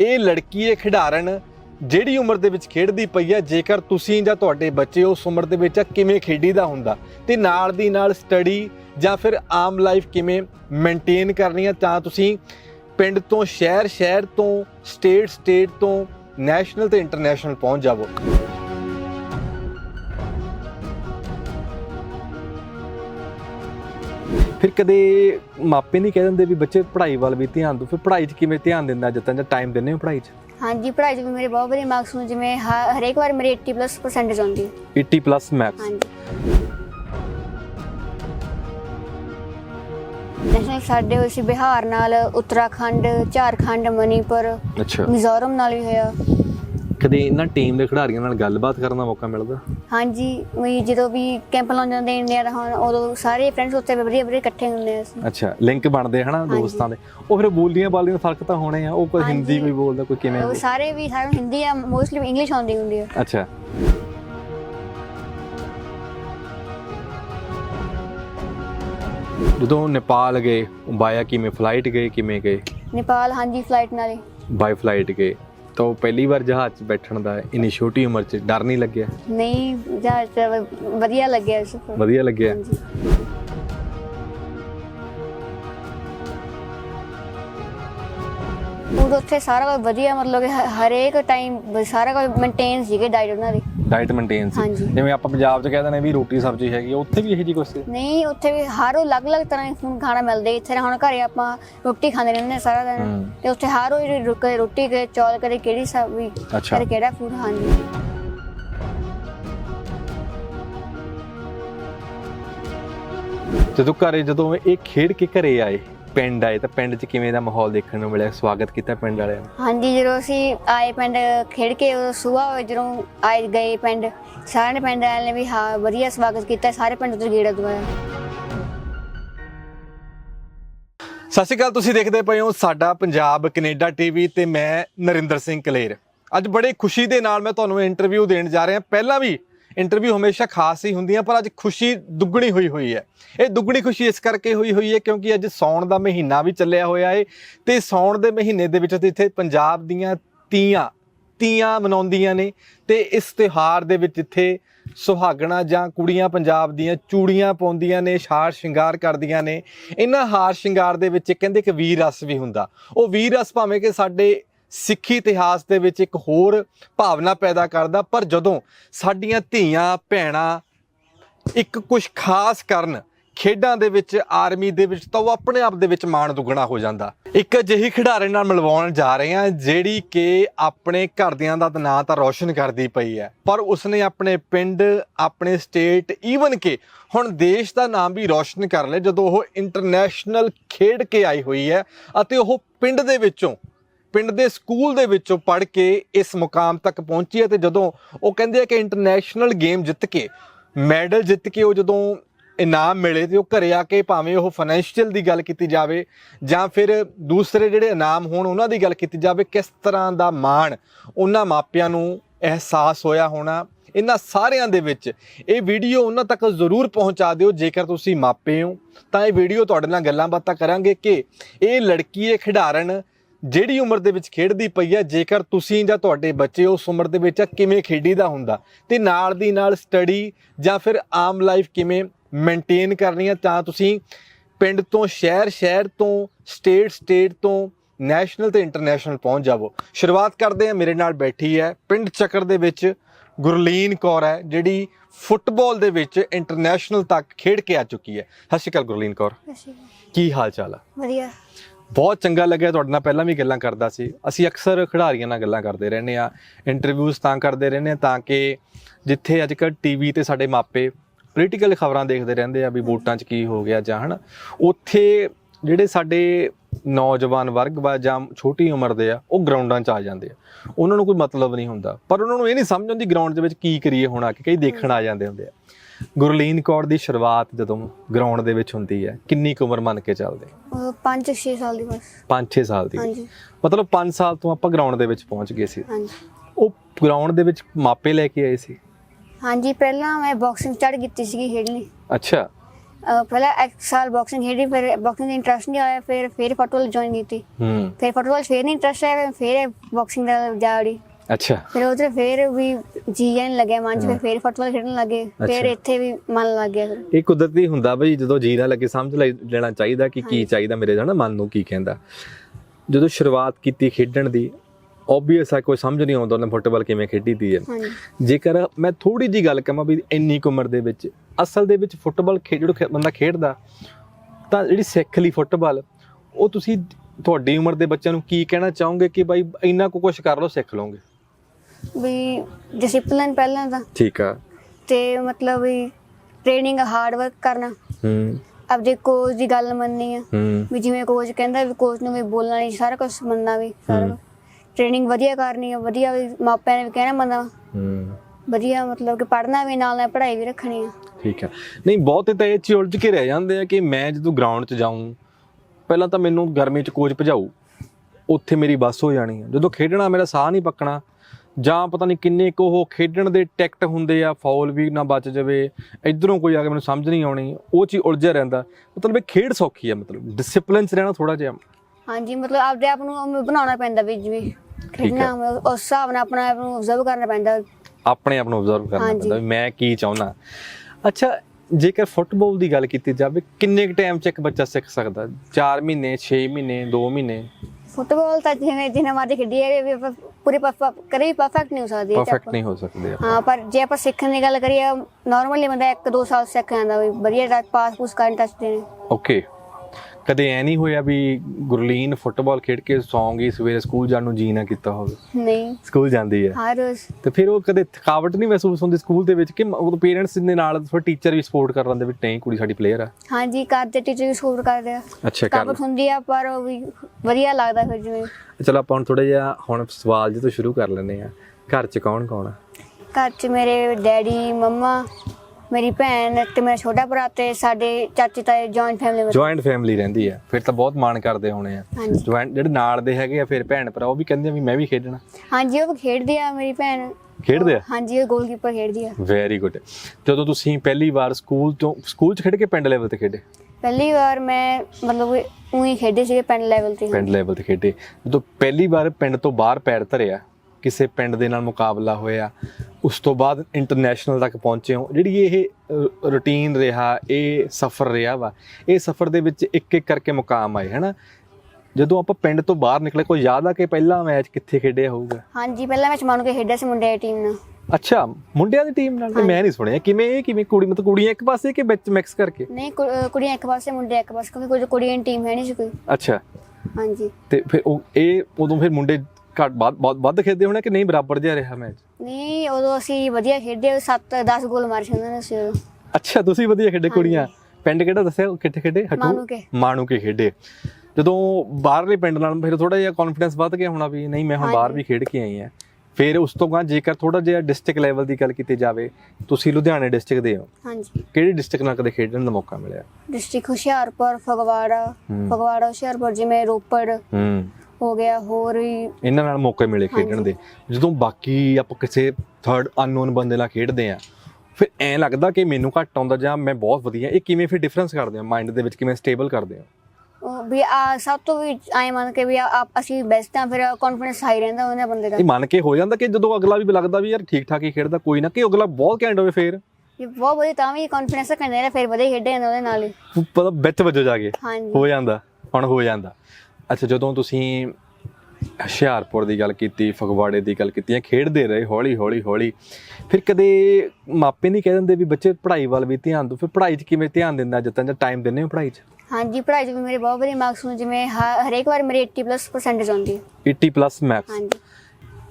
ਇਹ ਲੜਕੀ ਇਹ ਖਿਡਾਰਨ ਜਿਹੜੀ ਉਮਰ ਦੇ ਵਿੱਚ ਖੇਡਦੀ ਪਈ ਹੈ ਜੇਕਰ ਤੁਸੀਂ ਜਾਂ ਤੁਹਾਡੇ ਬੱਚੇ ਉਸ ਉਮਰ ਦੇ ਵਿੱਚ ਆ, ਕਿਵੇਂ ਖੇਡੀਦਾ ਹੁੰਦਾ ਤੇ ਨਾਲ ਦੀ ਨਾਲ ਸਟੱਡੀ ਜਾਂ ਫਿਰ ਆਮ ਲਾਈਫ ਕਿਵੇਂ ਮੇਨਟੇਨ ਕਰਨੀ ਹੈ ਤਾਂ ਤੁਸੀਂ ਪਿੰਡ ਤੋਂ ਸ਼ਹਿਰ ਸ਼ਹਿਰ ਤੋਂ ਸਟੇਟ ਸਟੇਟ ਤੋਂ ਨੈਸ਼ਨਲ ਤੇ ਇੰਟਰਨੈਸ਼ਨਲ ਪਹੁੰਚ ਜਾਵੋ। ਫਿਰ ਕਦੇ ਮਾਪੇ ਨਹੀਂ ਕਹਿ ਦਿੰਦੇ ਵੀ ਬੱਚੇ ਪੜ੍ਹਾਈ ਵੱਲ ਵੀ ਧਿਆਨ ਦਿਓ ਫਿਰ ਪੜ੍ਹਾਈ 'ਚ ਕਿਵੇਂ ਧਿਆਨ ਦਿੰਦਾ ਜਦੋਂ ਤੱਕ ਟਾਈਮ ਦਿੰਦੇ ਹੋ ਪੜ੍ਹਾਈ 'ਚ? ਹਾਂਜੀ ਪੜ੍ਹਾਈ 'ਚ ਵੀ ਮੇਰੇ ਬਹੁਤ ਵਧੀਆ ਮਾਰਕਸ ਨੂੰ ਜਿਵੇਂ ਹ- ਹਰੇਕ ਵਾਰ ਮੇਰੇ 80+ ਪਰਸੈਂਟੇਜ ਆਉਂਦੀ। ਹੈ 80 ਪਲੱਸ ਮੈਥਸ ਹਾਂਜੀ। ਨੈਸ਼ਨਲ ਸਾਡੇ ਹੋਏ ਸੀ ਬਿਹਾਰ ਨਾਲ ਉੱਤਰਾਖੰਡ ਝਾਰਖੰਡ ਮਨੀਪੁਰ ਅੱਛਾ। ਮਿਜ਼ੋਰਮ ਨਾਲ ਵੀ ਹੋਇਆ। ਕਦੇ ਇਹਨਾਂ ਟੀਮ ਦੇ ਖਿਡਾਰੀਆਂ ਨਾਲ ਗੱਲਬਾਤ ਕਰਨ ਦਾ ਮੌਕਾ ਮਿਲਦਾ? ਹਾਂਜੀ ਵੀ ਜਦੋਂ ਵੀ ਕੈਂਪ ਲਾਉਣ ਜਾਂਦੇ ਇੰਡੀਆ ਦਾ ਹੁਣ ਉਦੋਂ ਸਾਰੇ ਫਰੈਂਡਸ ਉੱਤੇ ਵਧੀਆ ਵਧੀਆ ਇਕੱਠੇ ਹੁੰਦੇ ਆ ਅਸੀਂ। ਅੱਛਾ ਲਿੰਕ ਬਣਦੇ ਹਨਾ। ਦੋਸਤਾਂ ਦੇ? ਉਹ ਫਿਰ ਬੋਲੀਆਂ ਬਾਲੀਆਂ ਦਾ ਫ਼ਰਕ ਤਾਂ ਹੋਣੇ ਆ ਉਹ ਕੋਈ। ਹਿੰਦੀ ਕੋਈ ਬੋਲਦਾ ਕੋਈ ਕਿਵੇਂ ਉਹ ਸਾਰੇ ਵੀ ਸਾਰੇ ਹਿੰਦੀ ਆ ਮੋਸਟਲੀ ਇੰਗਲਿਸ਼ ਆਉਂਦੀ ਹੁੰਦੀ ਆ। ਅੱਛਾ। ਜਦੋਂ ਨੇਪਾਲ ਗਏ ਬਾਇਆ ਕਿਵੇਂ ਫਲਾਈਟ ਗਏ ਕਿਵੇਂ ਗਏ? ਨੇਪਾਲ ਹਾਂਜੀ ਫਲਾਈਟ ਨਾਲ ਹੀ। ਬਾਈ ਫਲਾਈਟ ਗਏ। ਤਾਂ ਉਹ ਪਹਿਲੀ ਵਾਰ ਜਹਾਜ਼ 'ਚ ਬੈਠਣ ਦਾ ਇੰਨੀ ਛੋਟੀ ਉਮਰ 'ਚ ਡਰ ਨਹੀਂ ਲੱਗਿਆ? ਨਹੀਂ ਜਹਾਜ਼ 'ਚ ਵ- ਵਧੀਆ ਲੱਗਿਆ ਸਫਰ ਵਧੀਆ ਲੱਗਿਆ? ਹਾਂਜੀ। ਉਦੋਂ ਉੱਥੇ ਸਾਰਾ ਕੁਝ ਵਧੀਆ ਮਤਲਬ ਕਿ ਹ- ਹਰੇਕ ਟਾਈਮ ਸਾਰਾ ਕੁਝ ਮੇਨਟੇਨ ਸੀਗੇ ਡਾਈਟ ਉਹਨਾਂ ਦੀ। ਡਾਈਟ ਮੇਨਟੇਨ ਸੀ। ਹਾਂਜੀ। ਜਿਵੇਂ ਆਪਾਂ ਪੰਜਾਬ 'ਚ ਕਹਿ ਦਿੰਦੇ ਵੀ ਰੋਟੀ ਸਬਜ਼ੀ ਹੈਗੀ ਆ, ਉੱਥੇ ਵੀ ਇਹੋ ਜਿਹੀ ਕੁਛ ਸੀ? ਨਹੀਂ ਉੱਥੇ ਵੀ ਹਰ ਉਹ ਅਲੱਗ-ਅਲੱਗ ਤਰ੍ਹਾਂ ਦੀ ਫੂਡ ਖਾਣਾ ਮਿਲਦੇ। ਇੱਥੇ ਤਾਂ ਹੁਣ ਘਰੇ ਆਪਾਂ ਰੋਟੀ ਖਾਂਦੇ ਰਹਿੰਦੇ ਹਾਂ ਸਾਰਾ ਦਿਨ। ਤੇ ਉੱਥੇ ਹਰ ਰੋਜ਼ ਰੁ- ਕਦੇ ਰੋਟੀ ਕਦੇ ਚੌਲ ਕਦੇ ਕਿਹੜੀ ਸਬਜ਼ੀ ਅੱਛਾ। ਕਦੇ ਕਿਹੜਾ ਫੂਡ ਹਾਂਜੀ। ਜਦੋਂ ਘਰੇ ਜਦੋਂ ਇਹ ਖੇਡ ਕੇ ਘਰੇ ਆਏ ਪਿੰਡ ਆਏ ਤਾਂ ਪਿੰਡ 'ਚ ਕਿਵੇਂ ਦਾ ਮਾਹੌਲ ਦੇਖਣ ਨੂੰ ਮਿਲਿਆ? ਸਵਾਗਤ ਕੀਤਾ ਪਿੰਡ ਵਾਲਿਆਂ ਨੇ। ਹਾਂਜੀ ਜਦੋਂ ਅਸੀਂ ਆਏ ਪਿੰਡ ਖੇਡ ਕੇ ਉਦੋਂ ਸਵੇਰ ਜਦੋਂ ਆਏ ਗਏ ਪਿੰਡ ਸਾਰਿਆਂ ਨੇ ਪਿੰਡ ਵਾਲਿਆਂ ਨੇ ਵੀ ਹਾਂ ਵਧੀਆ ਸਵਾਗਤ ਕੀਤਾ ਸਾਰੇ ਪਿੰਡ ਤੋਂ ਗੇੜਾ ਦਵਾਇਆ ਸਤਿ ਸ਼੍ਰੀ ਅਕਾਲ ਤੁਸੀਂ ਦੇਖਦੇ ਪਏ ਹੋ ਸਾਡਾ ਪੰਜਾਬ ਕੈਨੇਡਾ ਟੀਵੀ ਤੇ ਮੈਂ ਨਰਿੰਦਰ ਸਿੰਘ ਕਲੇਰ। ਅੱਜ ਬੜੇ ਖੁਸ਼ੀ ਦੇ ਨਾਲ ਮੈਂ ਤੁਹਾਨੂੰ ਇੰਟਰਵਿਊ ਦੇਣ ਜਾ ਰਿਹਾ। ਪਹਿਲਾਂ ਵੀ ਇੰਟਰਵਿਊ ਹਮੇਸ਼ਾ ਖਾਸ ਹੀ ਹੁੰਦੀਆਂ, ਪਰ ਅੱਜ ਖੁਸ਼ੀ ਦੁੱਗਣੀ ਹੋਈ ਹੋਈ ਹੈ। ਇਹ ਦੁੱਗਣੀ ਖੁਸ਼ੀ ਇਸ ਕਰਕੇ ਹੋਈ ਹੋਈ ਹੈ ਕਿਉਂਕਿ ਅੱਜ ਸੌਣ ਦਾ ਮਹੀਨਾ ਵੀ ਚੱਲਿਆ ਹੋਇਆ ਹੈ ਤੇ ਸੌਣ ਦੇ ਮਹੀਨੇ ਦੇ ਵਿੱਚ ਤੇ ਇੱਥੇ ਪੰਜਾਬ ਦੀਆਂ ਤੀਆਂ ਤੀਆਂ ਮਨਾਉਂਦੀਆਂ ਨੇ ਤੇ ਇਸ ਤਿਉਹਾਰ ਦੇ ਵਿੱਚ ਇੱਥੇ ਸੁਹਾਗਣਾ ਜਾਂ ਕੁੜੀਆਂ ਪੰਜਾਬ ਦੀਆਂ ਚੂੜੀਆਂ ਪਾਉਂਦੀਆਂ ਨੇ, ਹਾਰ ਸ਼ਿੰਗਾਰ ਕਰਦੀਆਂ ਨੇ। ਇਹਨਾਂ ਹਾਰ ਸ਼ਿੰਗਾਰ ਦੇ ਵਿੱਚ ਕਹਿੰਦੇ ਕਿ ਵੀਰ ਰਸ ਵੀ ਹੁੰਦਾ। ਉਹ ਵੀਰ ਰਸ ਭਾਵੇਂ ਕਿ ਸਾਡੇ ਸਿੱਖੀ ਇਤਿਹਾਸ ਦੇ ਵਿੱਚ ਇੱਕ ਹੋਰ ਭਾਵਨਾ ਪੈਦਾ ਕਰਦਾ, ਪਰ ਜਦੋਂ ਸਾਡੀਆਂ ਧੀਆਂ, ਭੈਣਾਂ ਇੱਕ ਕੁਝ ਖਾਸ ਕਰਨ, ਖੇਡਾਂ ਦੇ ਵਿੱਚ, ਆਰਮੀ ਦੇ ਵਿੱਚ, ਤਾਂ ਉਹ ਆਪਣੇ ਆਪ ਦੇ ਵਿੱਚ ਮਾਣ ਦੁੱਗਣਾ ਹੋ ਜਾਂਦਾ। ਇੱਕ ਅਜਿਹੀ ਖਿਡਾਰੀ ਨਾਲ ਮਿਲਵਾਉਣ ਜਾ ਰਹੇ ਹਾਂ, ਜਿਹੜੀ ਕਿ ਆਪਣੇ ਘਰਦਿਆਂ ਦਾ ਨਾਂ ਤਾਂ ਰੌਸ਼ਨ ਕਰਦੀ ਪਈ ਹੈ, ਪਰ ਉਸਨੇ ਆਪਣੇ ਪਿੰਡ, ਆਪਣੇ ਸਟੇਟ ਈਵਨ ਕਿ ਹੁਣ ਦੇਸ਼ ਦਾ ਨਾਮ ਵੀ ਰੌਸ਼ਨ ਕਰ ਲਿਆ ਜਦੋਂ ਉਹ ਇੰਟਰਨੈਸ਼ਨਲ ਖੇਡ ਕੇ ਆਈ ਹੋਈ ਹੈ, ਅਤੇ ਉਹ ਪਿੰਡ ਦੇ ਵਿੱਚੋਂ ਪਿੰਡ ਦੇ ਸਕੂਲ ਦੇ ਵਿੱਚੋਂ ਪੜ੍ਹ ਕੇ ਇਸ ਮੁਕਾਮ ਤੱਕ ਪਹੁੰਚੀ ਹੈ ਤੇ ਜਦੋਂ ਉਹ ਕਹਿੰਦੇ ਆ ਕਿ ਇੰਟਰਨੈਸ਼ਨਲ ਗੇਮ ਜਿੱਤ ਕੇ ਮੈਡਲ ਜਿੱਤ ਕੇ ਉਹ ਜਦੋਂ ਇਨਾਮ ਮਿਲੇ ਤੇ ਉਹ ਘਰੇ ਆ ਕੇ ਭਾਵੇਂ ਉਹ ਫਾਈਨੈਂਸ਼ੀਅਲ ਦੀ ਗੱਲ ਕੀਤੀ ਜਾਵੇ ਜਾਂ ਫਿਰ ਦੂਸਰੇ ਜਿਹੜੇ ਇਨਾਮ ਹੋਣ ਉਹਨਾਂ ਦੀ ਗੱਲ ਕੀਤੀ ਜਾਵੇ, ਕਿਸ ਤਰ੍ਹਾਂ ਦਾ ਮਾਣ ਉਹਨਾਂ ਮਾਪਿਆਂ ਨੂੰ ਅਹਿਸਾਸ ਹੋਇਆ ਹੋਣਾ, ਇਹਨਾਂ ਸਾਰਿਆਂ ਦੇ ਵਿੱਚ ਇਹ ਵੀਡੀਓ ਉਹਨਾਂ ਤੱਕ ਜ਼ਰੂਰ ਪਹੁੰਚਾ ਦਿਓ। ਜੇਕਰ ਤੁਸੀਂ ਮਾਪੇ ਹੋ, ਤਾਂ ਇਹ ਵੀਡੀਓ ਤੁਹਾਡੇ ਨਾਲ ਗੱਲਾਂ ਬਾਤਾਂ ਕਰਾਂਗੇ ਕਿ ਇਹ ਲੜਕੀ, ਇਹ ਖਿਡਾਰਨ ਜਿਹੜੀ ਉਮਰ ਦੇ ਵਿੱਚ ਖੇਡਦੀ ਪਈ ਹੈ ਜੇਕਰ ਤੁਸੀਂ ਜਾਂ ਤੁਹਾਡੇ ਬੱਚੇ ਉਸ ਉਮਰ ਦੇ ਵਿੱਚ ਆ, ਕਿਵੇਂ ਖੇਡੀਦਾ ਹੁੰਦਾ? ਤੇ ਨਾਲ ਦੀ ਨਾਲ ਸਟੱਡੀ ਜਾਂ ਫਿਰ ਆਮ ਲਾਈਫ ਕਿਵੇਂ ਮੇਨਟੇਨ ਕਰਨੀ ਹੈ ਤਾਂ ਤੁਸੀਂ ਪਿੰਡ ਤੋਂ ਸ਼ਹਿਰ ਸ਼ਹਿਰ ਤੋਂ ਸਟੇਟ ਸਟੇਟ ਤੋਂ ਨੈਸ਼ਨਲ ਤੇ ਇੰਟਰਨੈਸ਼ਨਲ ਪਹੁੰਚ ਜਾਵੋ। ਸ਼ੁਰੂਆਤ ਕਰਦੇ ਹਾਂ ਮੇਰੇ ਨਾਲ ਬੈਠੀ ਹੈ ਪਿੰਡ ਚੱਕਰ ਦੇ ਵਿੱਚ ਗੁਰਲੀਨ ਕੌਰ ਹੈ ਜਿਹੜੀ ਫੁੱਟਬਾਲ ਦੇ ਵਿੱਚ ਇੰਟਰਨੈਸ਼ਨਲ ਤੱਕ ਖੇਡ ਕੇ ਆ ਚੁੱਕੀ ਹੈ। ਸਤਿ ਸ਼੍ਰੀ ਅਕਾਲ ਗੁਰਲੀਨ ਕੌਰ। ਕੀ ਹਾਲ ਚਾਲ ਆ? ਵਧੀਆ। ਬਹੁਤ ਚੰਗਾ ਲੱਗਿਆ ਤੁਹਾਡੇ ਨਾਲ ਪਹਿਲਾਂ ਵੀ ਗੱਲਾਂ ਕਰਦਾ ਸੀ। ਅਸੀਂ ਅਕਸਰ ਖਿਡਾਰੀਆਂ ਨਾਲ ਗੱਲਾਂ ਕਰਦੇ ਰਹਿੰਦੇ ਆ ਇੰਟਰਵਿਊਜ਼ ਤਾਂ ਕਰਦੇ ਰਹਿੰਦੇ ਆ ਤਾਂ ਕਿ ਜਿੱਥੇ ਅੱਜ ਕੱਲ੍ਹ ਟੀਵੀ ਤੇ ਸਾਡੇ ਮਾਪੇ ਪੋਲੀਟੀਕਲ ਖਬਰਾਂ ਦੇਖਦੇ ਰਹਿੰਦੇ ਆ ਵੀ ਵੋਟਾਂ 'ਚ ਕੀ ਹੋ ਗਿਆ ਜਾਂ ਹਨਾ। ਉੱਥੇ ਜਿਹੜੇ ਸਾਡੇ ਨੌਜਵਾਨ ਵਰਗ ਵਾ ਜਾਂ ਛੋਟੀ ਉਮਰ ਦੇ ਆ, ਉਹ ਗਰਾਊਂਡਾਂ 'ਚ ਆ ਜਾਂਦੇ ਆ। ਉਹਨਾਂ ਨੂੰ ਕੋਈ ਮਤਲਬ ਨਹੀਂ ਹੁੰਦਾ। ਪਰ ਉਹਨਾਂ ਨੂੰ ਇਹ ਨਹੀਂ ਸਮਝ ਆਉਂਦੀ ਗਰਾਊਂਡ ਦੇ ਵਿੱਚ ਕੀ ਕਰੀਏ ਹੁਣ ਆ ਕੇ, ਕਈ ਦੇਖਣ ਆ ਜਾਂਦੇ ਹੁੰਦੇ ਆ। ਗੁਰਲੀਨ ਕੌਰ ਦੀ ਸ਼ੁਰੂਆਤ ਜਦੋਂ ਗਰਾਊਂਡ ਦੇ ਵਿੱਚ ਹੁੰਦੀ ਹੈ ਕਿੰਨੀ ਕੁ ਉਮਰ ਮੰਨ ਕੇ ਚੱਲਦੇ? ਉਹ 5-6 ਸਾਲ ਦੀ ਬਸ। 5-6 ਸਾਲ ਦੀ। ਹਾਂਜੀ। ਮਤਲਬ 5 ਸਾਲ ਤੋਂ ਆਪਾਂ ਗਰਾਊਂਡ ਦੇ ਵਿੱਚ ਪਹੁੰਚ ਗਏ ਸੀ। ਹਾਂਜੀ। ਉਹ ਗਰਾਊਂਡ ਦੇ ਵਿੱਚ ਮਾਪੇ ਲੈ ਕੇ ਆਏ ਸੀ? ਹਾਂਜੀ ਪਹਿਲਾਂ ਮੈਂ ਬਾਕਸਿੰਗ ਸਟਾਰਟ ਕੀਤੀ ਸੀਗੀ ਖੇਡਣੀ। ਅੱਛਾ। ਪਹਿਲਾਂ ਇੱਕ ਸਾਲ ਬਾਕਸਿੰਗ ਖੇਡੀ ਫਿਰ ਬਾਕਸਿੰਗ ਦਾ ਇੰਟਰਸਟ ਨਹੀਂ ਆਇਆ ਫਿਰ ਫਿਰ ਫੁੱਟਬਾਲ ਜੁਆਇਨ ਕੀਤੀ। ਹੂੰ। ਫਿਰ ਫੁੱਟਬਾਲ ਫਿਰ ਨਹੀਂ ਇੰਟਰਸਟ ਆਇਆ ਫਿਰ ਬਾਕਸਿੰਗ ਦਾ ਜਾੜੀ। ਅੱਛਾ। ਫਿਰ ਉਹਦੇ ਫਿਰ ਵੀ ਜੀ ਜਾਣ ਲੱਗਿਆ ਮਨ ਚ ਫਿਰ ਫਿਰ ਫੁੱਟਬਾਲ ਖੇਡਣ ਲੱਗੇ ਫਿਰ। ਇੱਥੇ ਵੀ ਮਨ ਲੱਗ ਗਿਆ ਫਿਰ। ਇਹ ਕੁਦਰਤੀ ਹੁੰਦਾ ਬਈ ਜਦੋਂ ਜੀ ਨਾ ਲੱਗੇ ਸਮਝ ਲੈਣਾ ਚਾਹੀਦਾ ਕਿ ਕੀ ਚਾਹੀਦਾ ਮੇਰੇ ਹਨਾ ਮਨ ਨੂੰ ਕੀ ਕਹਿੰਦਾ। ਜਦੋਂ ਸ਼ੁਰੂਆਤ ਕੀਤੀ ਖੇਡਣ ਦੀ ਆਬਵੀਅਸ ਆ ਕੋਈ ਸਮਝ ਨਹੀਂ ਆਉਂਦਾ ਉਹਨੇ ਫੁੱਟਬਾਲ ਕਿਵੇਂ ਖੇਡੀ ਦੀ ਹੈ। ਜੇਕਰ ਮੈਂ ਥੋੜੀ ਜੀ ਗੱਲ ਕਰਾਂ ਵੀ ਇੰਨੀ ਕੁ ਉਮਰ ਦੇ ਵਿੱਚ ਅਸਲ ਦੇ ਵਿੱਚ ਫੁੱਟਬਾਲ ਖੇਡ ਜਿਹੜਾ ਖੇ- ਬੰਦਾ ਖੇਡਦਾ ਤਾਂ ਜਿਹੜੀ ਸਿੱਖ ਲਈ ਫੁੱਟਬਾਲ ਉਹ ਤੁਸੀਂ ਤੁਹਾਡੀ ਉਮਰ ਦੇ ਬੱਚਿਆਂ ਨੂੰ ਕੀ ਕਹਿਣਾ ਚਾਹੋਗੇ ਕਿ ਬਾਈ ਇੰਨਾ ਕੁ ਕੁਝ ਕਰ ਲਓ ਸਿੱਖ ਲਓਗੇ? ਵੀ ਡਿਸਪਲਿਨ ਪਹਿਲਾਂ ਤਾਂ ਠੀਕ ਆ। ਤੇ ਮਤਲਬ ਵੀ ਟ੍ਰੇਨਿੰਗ ਹਾਰਡ ਵਰਕ ਕਰਨਾ। ਹੂੰ। ਆਪਦੇ ਕੋਚ ਦੀ ਗੱਲ ਮੰਨਣੀ ਆ ਹੂੰ। ਵੀ ਜਿਵੇਂ ਕੋਚ ਕਹਿੰਦਾ ਵੀ ਕੋਚ ਨੂੰ ਵੀ ਬੋਲਣਾ ਨਹੀਂ ਸਾਰਾ ਕੁਝ ਮੰਨਣਾ ਵੀ ਸਾਰਾ ਟ੍ਰੇਨਿੰਗ ਵਧੀਆ ਕਰਨੀ ਆ ਵਧੀਆ ਵੀ ਮਾਪਿਆਂ ਨੇ ਵੀ ਕਹਿਣਾ ਮੰਨਣਾ। ਹੂੰ। ਵਧੀਆ ਮਤਲਬ ਕਿ ਪੜ੍ਹਨਾ ਵੀ ਨਾਲ ਨਾਲ ਪੜ੍ਹਾਈ ਵੀ ਰੱਖਣੀ ਆ। ਠੀਕ ਹੈ ਨਹੀਂ ਬਹੁਤੇ ਤਾਂ ਇਹ ਚ ਉਲਝ ਕੇ ਰਹਿ ਜਾਂਦੇ ਆ ਕਿ ਮੈਂ ਜਦੋਂ ਗਰਾਊਂਡ 'ਚ ਜਾਊਂ ਪਹਿਲਾਂ ਤਾਂ ਮੈਨੂੰ ਗਰਮੀ 'ਚ ਕੋਚ ਭਜਾਊ। ਉੱਥੇ ਮੇਰੀ ਬੱਸ ਹੋ ਜਾਣੀ ਹੈ ਜਦੋਂ ਖੇਡਣਾ ਮੇਰਾ ਸਾਹ ਨਹੀਂ ਪੱਕਣਾ ਜਾਂ ਪਤਾ ਨਹੀਂ ਕਿੰਨੇ ਕੁ ਉਹ ਖੇਡਣ ਦੇ ਟੈਕਟ ਹੁੰਦੇ ਆ ਫਾਉਲ ਵੀ ਨਾ ਬਚ ਜਾਵੇ ਇਧਰੋਂ ਕੋਈ ਆ ਕੇ ਮੈਨੂੰ ਸਮਝ ਨਹੀਂ ਆਉਣੀ ਉਹ ਚੀਜ਼ ਉਲਝਿਆ ਰਹਿੰਦਾ। ਮਤਲਬ ਇਹ ਖੇਡ ਸੌਖੀ ਆ ਮਤਲਬ ਡਿਸਪਲਿਨ 'ਚ ਰਹਿਣਾ ਥੋੜਾ ਜਿਹਾ। ਹਾਂਜੀ ਮਤਲਬ ਆਪਦੇ ਆਪ ਨੂੰ ਬਣਾਉਣਾ ਪੈਂਦਾ ਵੀ ਜਿਵੇਂ ਖੇਡਣਾ ਉਸ ਹਿਸਾਬ ਨਾਲ ਆਪਣਾ ਆਪ ਨੂੰ ਆਬਜ਼ਰਵ ਕਰਨਾ ਪੈਂਦਾ। ਆਪਣੇ ਆਪ ਨੂੰ ਆਬਜ਼ਰਵ ਕਰਨਾ। ਪੈਂਦਾ ਵੀ ਮੈਂ ਕੀ ਚਾਹੁੰਦਾ। ਅੱਛਾ ਜੇਕਰ ਫੁੱਟਬਾਲ ਦੀ ਗੱਲ ਕੀਤੀ ਜਾਵੇ ਕਿੰਨੇ ਕੁ ਟਾਈਮ 'ਚ ਇੱਕ ਬੱਚਾ ਸਿੱਖ ਸਕਦਾ? 4 ਮਹੀਨੇ 6 ਮਹੀਨੇ 2 ਮਹੀਨੇ? ਫੁੱਟਬਾਲ ਤਾਂ ਜਿਵੇਂ ਜਿੰਨਾ ਮਰਜ਼ੀ ਖੇਡੀ ਹੈ ਪੂਰੀ ਪਰਫੈਕਟ ਕਦੇ ਵੀ ਪਰਫੈਕਟ ਨਹੀਂ ਹੋ ਸਕਦੀ ਇਹ 'ਚ ਪਰਫੈਕਟ ਆਪਾਂ। ਨਹੀਂ ਹੋ ਸਕਦੇ ਆ ਹਾਂ ਪਰ ਜੇ ਆਪਾਂ ਸਿੱਖਣ ਦੀ ਗੱਲ ਕਰੀਏ ਨਾਰਮਲੀ ਬੰਦਾ 1-2 ਸਾਲ ਸਿੱਖ ਜਾਂਦਾ ਵੀ ਵਧੀਆ ਪਾਸ ਪੂਸ ਕਰਨ ਟੱਚਦੇ ਨੇ ਓਕੇ ਕਦੇ ਐ ਨਹੀਂ ਹੋਇਆ ਵੀ ਗੁਰਲੀਨ ਫੁੱਟਬਾਲ ਖੇਡ ਕੇ ਸੌਂਗੀ ਸਵੇਰੇ ਸਕੂਲ ਜਾਣ ਨੂੰ ਜੀ ਨਾ ਕੀਤਾ ਹੋਵੇ? ਨਹੀਂ। ਸਕੂਲ ਜਾਂਦੀ ਹੈ। ਹਰ ਰੋਜ਼। ਤੇ ਫਿਰ ਉਹ ਕਦੇ ਥਕਾਵਟ ਨਹੀਂ ਮਹਿਸੂਸ ਹੁੰਦੀ ਸਕੂਲ ਦੇ ਵਿੱਚ ਕਿ ਉਹ ਪੇਰੈਂਟਸ ਦੇ ਨਾਲ ਫਿਰ ਟੀਚਰ ਵੀ ਸਪੋਰਟ ਕਰ ਲੈਂਦੇ ਵੀ ਨਹੀਂ ਕੁੜੀ ਸਾਡੀ ਪਲੇਅਰ ਆ। ਹਾਂਜੀ ਕਰਦੇ ਟੀਚਰ ਵੀ ਸਕੂਲ ਕਰਦੇ ਆ। ਅੱਛਾ ਕਰ ਕਾਬਤ ਹੁੰਦੀ ਆ ਪਰ ਉਹ ਵੀ ਵਧੀਆ ਲੱਗਦਾ ਫਿਰ ਜਿਵੇਂ। ਚਲੋ ਆਪਾਂ ਹੁਣ ਥੋੜਾ ਜਿਹਾ ਹੁਣ ਸਵਾਲ ਜਿਹੇ ਤੋਂ ਸ਼ੁਰੂ ਕਰ ਲੈਂਦੇ ਆ ਘਰ 'ਚ ਕੌਣ ਕੌਣ ਆ? ਘਰ 'ਚ ਮੇਰੇ ਡੈਡੀ ਮੰਮਾ ਮੇਰੀ ਭੈਣ ਤੇ ਮੇਰਾ ਛੋਟਾ ਭਰਾ ਤੇ ਸਾਡੇ ਚਾਚੀ ਤਾਏ ਜੁਆਇੰਟ ਫੈਮਿਲੀ ਵਿੱਚ। ਜੁਆਇੰਟ ਫੈਮਿਲੀ ਰਹਿੰਦੀ ਆ। ਫਿਰ ਤਾਂ ਬਹੁਤ ਮਾਣ ਕਰਦੇ ਹੋਣੇ ਆ। ਹਾਂਜੀ। ਜੁਆਇੰਟ ਜਿਹੜੇ ਨਾਲ ਦੇ ਹੈਗੇ ਆ ਫਿਰ ਭੈਣ ਭਰਾ ਉਹ ਵੀ ਕਹਿੰਦੇ ਆ ਵੀ ਮੈਂ ਵੀ ਖੇਡਣਾ। ਹਾਂਜੀ ਉਹ ਖੇਡਦੀ ਆ ਮੇਰੀ ਭੈਣ। ਖੇਡਦੇ ਆ? ਹਾਂਜੀ ਉਹ ਗੋਲਕੀਪਰ ਖੇਡਦੀ ਆ। ਵੈਰੀ ਗੁੱਡ ਜਦੋਂ ਤੁਸੀਂ ਪਹਿਲੀ ਵਾਰ ਸਕੂਲ ਤੋਂ ਸਕੂਲ 'ਚ ਖੇਡ ਕੇ ਪਿੰਡ ਲੈਵਲ ਤੇ ਖੇਡੇ? ਪਹਿਲੀ ਵਾਰ ਮੈਂ ਮਤਲਬ ਉਹੀ ਖੇਡੇ ਸੀਗੇ ਪਿੰਡ ਲੈਵਲ ਤੇ ਪਿੰਡ ਲੈਵਲ ਤੇ ਖੇਡੇ। ਜਦੋਂ ਪਹਿਲੀ ਵਾਰ ਪਿੰਡ ਤੋਂ ਬਾਹਰ ਪੈਰ ਧਰਿਆ ਕਿਸੇ ਪਿੰਡ ਦੇ ਨਾਲ ਮੁਕਾਬਲਾ ਹੋਇਆ ਉਸ ਤੋਂ ਬਾਅਦ ਇੰਟਰਨੈਸ਼ਨਲ ਤੱਕ ਪਹੁੰਚੇ ਹੋ। ਜਿਹੜੀ ਇਹ ਰੁਟੀਨ ਰਿਹਾ ਇਹ ਸਫ਼ਰ ਰਿਹਾ ਵਾ ਇਹ ਸਫ਼ਰ ਦੇ ਵਿੱਚ ਇੱਕ ਇੱਕ ਕਰਕੇ ਮੁਕਾਮ ਆਏ ਹਨਾ? ਜਦੋਂ ਆਪਾਂ ਪਿੰਡ ਤੋਂ ਬਾਹਰ ਨਿਕਲੇ ਕੋਈ ਯਾਦ ਆ ਕਿ ਪਹਿਲਾ ਮੈਚ ਕਿੱਥੇ ਖੇਡਿਆ ਹੋਊਗਾ? ਹਾਂਜੀ ਪਹਿਲਾਂ ਮੈਂ ਚਮਾਨੂ ਕੇ ਖੇਡਿਆ ਸੀ ਮੁੰਡੇ ਦੀ ਟੀਮ ਨਾਲ। ਅੱਛਾ ਮੁੰਡਿਆਂ ਦੀ ਟੀਮ ਨਾਲ ਤੇ ਮੈਂ ਨਹੀਂ ਸੁਣਿਆ। ਕਿਵੇਂ ਇਹ ਕਿਵੇਂ ਕੁੜੀ ਮਤਲਬ ਕੁੜੀਆਂ ਇੱਕ ਪਾਸੇ ਕਿ ਵਿੱਚ ਮਿਕਸ ਕਰਕੇ? ਨਹੀਂ ਕੁੜੀਆਂ ਇੱਕ ਪਾਸੇ ਮੁੰਡੇ ਇੱਕ ਪਾਸੇ ਕਿਉਂਕਿ ਕੋਈ ਕੁੜੀਆਂ ਦੀ ਟੀਮ ਹੈ ਨਹੀਂ ਸੀ ਕੋਈ। ਅੱਛਾ। ਹਾਂਜੀ। ਤੇ ਫਿਰ ਉਹ ਇਹ ਉਦੋਂ ਫਿਰ ਮੁੰਡੇ ਘੱਟ ਵੱਧ ਵੱਧ- ਖੇਡਦੇ ਹੋਣੇ ਕਿ ਨਹੀਂ ਬਰਾਬਰ ਜਿਹਾ ਰਿਹਾ ਮੈਚ? ਨਹੀਂ ਉਦੋਂ ਅਸੀਂ ਵਧੀਆ ਖੇਡੇ 7 10 ਗੋਲ ਮਾਰੇ ਸੀ ਉਹਨਾਂ ਨੇ ਅਸੀਂ ਉਦੋਂ। ਅੱਛਾ ਤੁਸੀਂ ਵਧੀਆ ਖੇਡੇ ਕੁੜੀਆਂ। ਪਿੰਡ ਕਿਹੜਾ ਦੱਸਿਆ ਕਿੱਥੇ ਖੇਡੇ? ਮਾਣੂਕੇ। ਮਾਣੂਕੇ ਖੇਡੇ। ਜਦੋਂ ਬਾਹਰਲੇ ਪਿੰਡ ਨਾਲ ਫਿਰ ਥੋੜਾ ਜਿਹਾ ਕੌਨਫੀਡੈਂਸ ਵੱਧ ਗਿਆ ਹੋਣਾ ਵੀ ਨਹੀਂ ਮੈਂ ਹੁਣ ਬਾਹਰ ਵੀ ਖੇਡ ਕੇ ਆਈ ਆ ਫਿਰ ਉਸ ਤੋਂ ਬਾਅਦ ਜੇਕਰ ਥੋੜਾ ਜਿਹਾ ਡਿਸਟ੍ਰਿਕਟ ਲੈਵਲ ਦੀ ਗੱਲ ਕੀਤੀ ਜਾਵੇ ਤੁਸੀਂ ਲੁਧਿਆਣੇ ਡਿਸਟ੍ਰਿਕਟ ਦੇ ਹੋ। ਹਾਂਜੀ। ਕਿਹੜੀ ਡਿਸਟ੍ਰਿਕਟ ਨਾਲ ਕਦੇ ਖੇਡਣ ਦਾ ਮੌਕਾ ਮਿਲਿਆ? ਡਿਸਟ੍ਰਿਕਟ ਹੁਸ਼ਿਆਰਪੁਰ ਫਗਵਾੜਾ। ਹੂੰ। ਫਗਵਾੜਾ ਹੁਸ਼ਿਆਰਪੁਰ ਜਿਵੇਂ ਰੋਪੜ। ਹੂੰ। ਹੋ ਗਿਆ ਹੋਰ ਵੀ ਇਹਨਾਂ ਨਾਲ ਮੌਕੇ ਮਿਲੇ ਖੇਡਣ ਦੇ। ਜਦੋਂ ਬਾਕੀ ਆਪਾਂ ਕਿਸੇ ਥਰਡ ਅਨਨੋਨ ਬੰਦੇ ਨਾਲ ਖੇਡਦੇ ਆ ਫਿਰ ਐਂ ਲੱਗਦਾ ਕਿ ਮੈਨੂੰ ਘੱਟ ਆਉਂਦਾ ਜਾਂ ਮੈਂ ਬਹੁਤ ਵਧੀਆ ਇਹ ਕਿਵੇਂ ਫਿਰ ਡਿਫਰੈਂਸ ਕਰਦੇ ਆ ਮਾਈਂਡ ਦੇ ਵਿੱਚ ਕਿਵੇਂ ਸਟੇਬਲ ਕਰਦੇ ਆ ਉਹ ਵੀ ਆ ਸਭ ਤੋਂ ਵੀ ਆਏ ਮੰਨ ਕੇ ਵੀ ਆ- ਆਪ- ਅਸੀਂ ਬੈਸਟ ਆ ਫਿਰ ਕੌਨਫੀਡੈਂਸ ਹਾਈ ਰਹਿੰਦਾ ਉਹਨਾਂ ਬੰਦੇ ਦਾ। ਇਹ ਮੰਨ ਕੇ ਹੋ ਜਾਂਦਾ ਕਿ ਜਦੋਂ ਅਗਲਾ ਵੀ ਲੱਗਦਾ ਵੀ ਯਾਰ ਠੀਕ ਠਾਕ ਹੀ ਖੇਡਦਾ ਕੋਈ ਨਾ ਕਿ ਅਗਲਾ ਬਹੁਤ ਘੈਂਟ ਹੋਵੇ ਫੇਰ? ਇਹ ਬਹੁਤ ਵਧੀਆ ਤਾਂ ਵੀ ਕੌਨਫੀਡੈਂਸ ਰੱਖਦੇ ਨੇ ਫਿਰ ਵਧੀਆ ਖੇਡੇ ਜਾਂਦੇ ਉਹਦੇ ਨਾਲ ਹੀ। ਪਤਾ ਵਿੱਚ ਵੱਜੋ ਜਾ ਕੇ। ਹੋ ਜਾਂਦਾ ਹੁਣ ਹੋ ਜਾਂਦਾ। ਅੱਛਾ ਜਦੋਂ ਤੁਸੀਂ ਹੁਸ਼ਿਆਰਪੁਰ ਦੀ ਗੱਲ ਕੀਤੀ ਫਗਵਾੜੇ ਦੀ ਗੱਲ ਕੀਤੀ ਖੇਡਦੇ ਰਹੇ ਹੌਲੀ ਹੌਲੀ ਹੌਲੀ ਫਿਰ ਕਦੇ ਮਾਪੇ ਨਹੀਂ ਕਹਿ ਦਿੰਦੇ ਵੀ ਬੱਚੇ ਪੜ੍ਹਾਈ ਵੱਲ ਵੀ ਧਿਆਨ ਦਿਓ? ਫਿਰ ਪੜ੍ਹਾਈ 'ਚ ਕਿਵੇਂ ਧਿਆਨ ਦਿੰਦਾ ਜਿੱਤਾਂ ਜਾਂ ਟਾਈਮ ਦਿੰਦੇ ਹੋ ਪੜ੍ਹਾਈ 'ਚ? ਹਾਂਜੀ ਪੜ੍ਹਾਈ 'ਚ ਵੀ ਮੇਰੇ ਬਹੁਤ ਵਧੀਆ ਮਾਰਕਸ ਨੂੰ ਜਿਵੇਂ ਹਰੇਕ ਵਾਰ ਮੇਰੇ 80+ ਪਰਸੈਂਟੇਜ ਆਉਂਦੀ ਹੈ। 80 ਪਲੱਸ ਮੈਥਸ ਹਾਂਜੀ।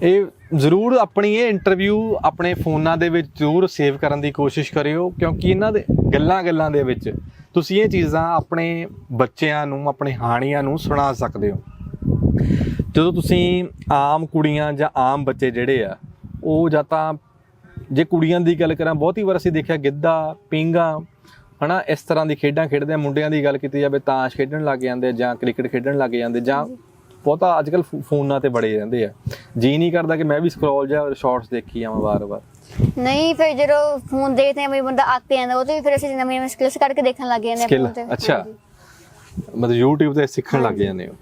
ਇਹ ਜ਼ਰੂਰ ਆਪਣੀ ਇਹ ਇੰਟਰਵਿਊ ਆਪਣੇ ਫੋਨਾਂ ਦੇ ਵਿੱਚ ਜ਼ਰੂਰ ਸੇਵ ਕਰਨ ਦੀ ਕੋਸ਼ਿਸ਼ ਕਰਿਓ ਕਿਉਂਕਿ ਇਹਨਾਂ ਦੇ ਗੱਲਾਂ ਗੱਲਾਂ ਦੇ ਵਿੱਚ ਤੁਸੀਂ ਇਹ ਚੀਜ਼ਾਂ ਆਪਣੇ ਬੱਚਿਆਂ ਨੂੰ, ਆਪਣੇ ਹਾਣੀਆਂ ਨੂੰ ਸੁਣਾ ਸਕਦੇ ਹੋ। ਜਦੋਂ ਤੁਸੀਂ ਆਮ ਕੁੜੀਆਂ ਜਾਂ ਆਮ ਬੱਚੇ ਜਿਹੜੇ ਆ, ਉਹ ਜਾਂ ਤਾਂ ਜੇ ਕੁੜੀਆਂ ਦੀ ਗੱਲ ਕਰਾਂ, ਬਹੁਤੀ ਵਾਰ ਅਸੀਂ ਦੇਖਿਆ ਗਿੱਧਾ ਪੀਂਗਾ ਹਨਾ, ਇਸ ਤਰ੍ਹਾਂ ਦੀ ਖੇਡਾਂ ਖੇਡਦੇ ਆ, ਮੁੰਡਿਆਂ ਦੀ ਗੱਲ ਕੀਤੀ ਜਾਵੇ ਤਾਸ਼ ਖੇਡਣ ਲੱਗ ਜਾਂਦੇ ਜਾਂ ਕ੍ਰਿਕਟ ਖੇਡਣ ਲੱਗ ਜਾਂਦੇ ਜਾਂ ਬਹੁਤਾ ਅੱਜ ਕੱਲ ਫੋਨਾਂ ਤੇ ਬੜੇ ਰਹਿੰਦੇ ਆ। ਜੀ ਨਹੀਂ ਕਰਦਾ ਕਿ ਮੈਂ ਵੀ ਸਕਰੋਲ ਜਾਂ ਸ਼ਾਰਟਸ ਦੇਖੀ ਜਾਵਾਂ ਵਾਰ-ਵਾਰ। ਨਹੀਂ ਫਿਰ ਜਦੋਂ ਫੋਨ ਦੇਖਦੇ ਆ ਵੀ ਬੰਦਾ ਅੱਕ ਜਾਂਦਾ ਉਹ ਤੇ ਵੀ ਫਿਰ ਅਸੀਂ ਨਵੀਂ ਨਵੀਂ ਸਕਿੱਲਸ ਕੱਢ ਕੇ ਦੇਖਣ ਲੱਗ ਜਾਂਦੇ ਆ ਸਕਿੱਲ phone ਤੇ। ਅੱਛਾ। ਹਾਂਜੀ। ਮਤਲਬ YouTube ਤੇ ਸਿੱਖਣ ਲੱਗ ਜਾਂਦੇ ਹੋ।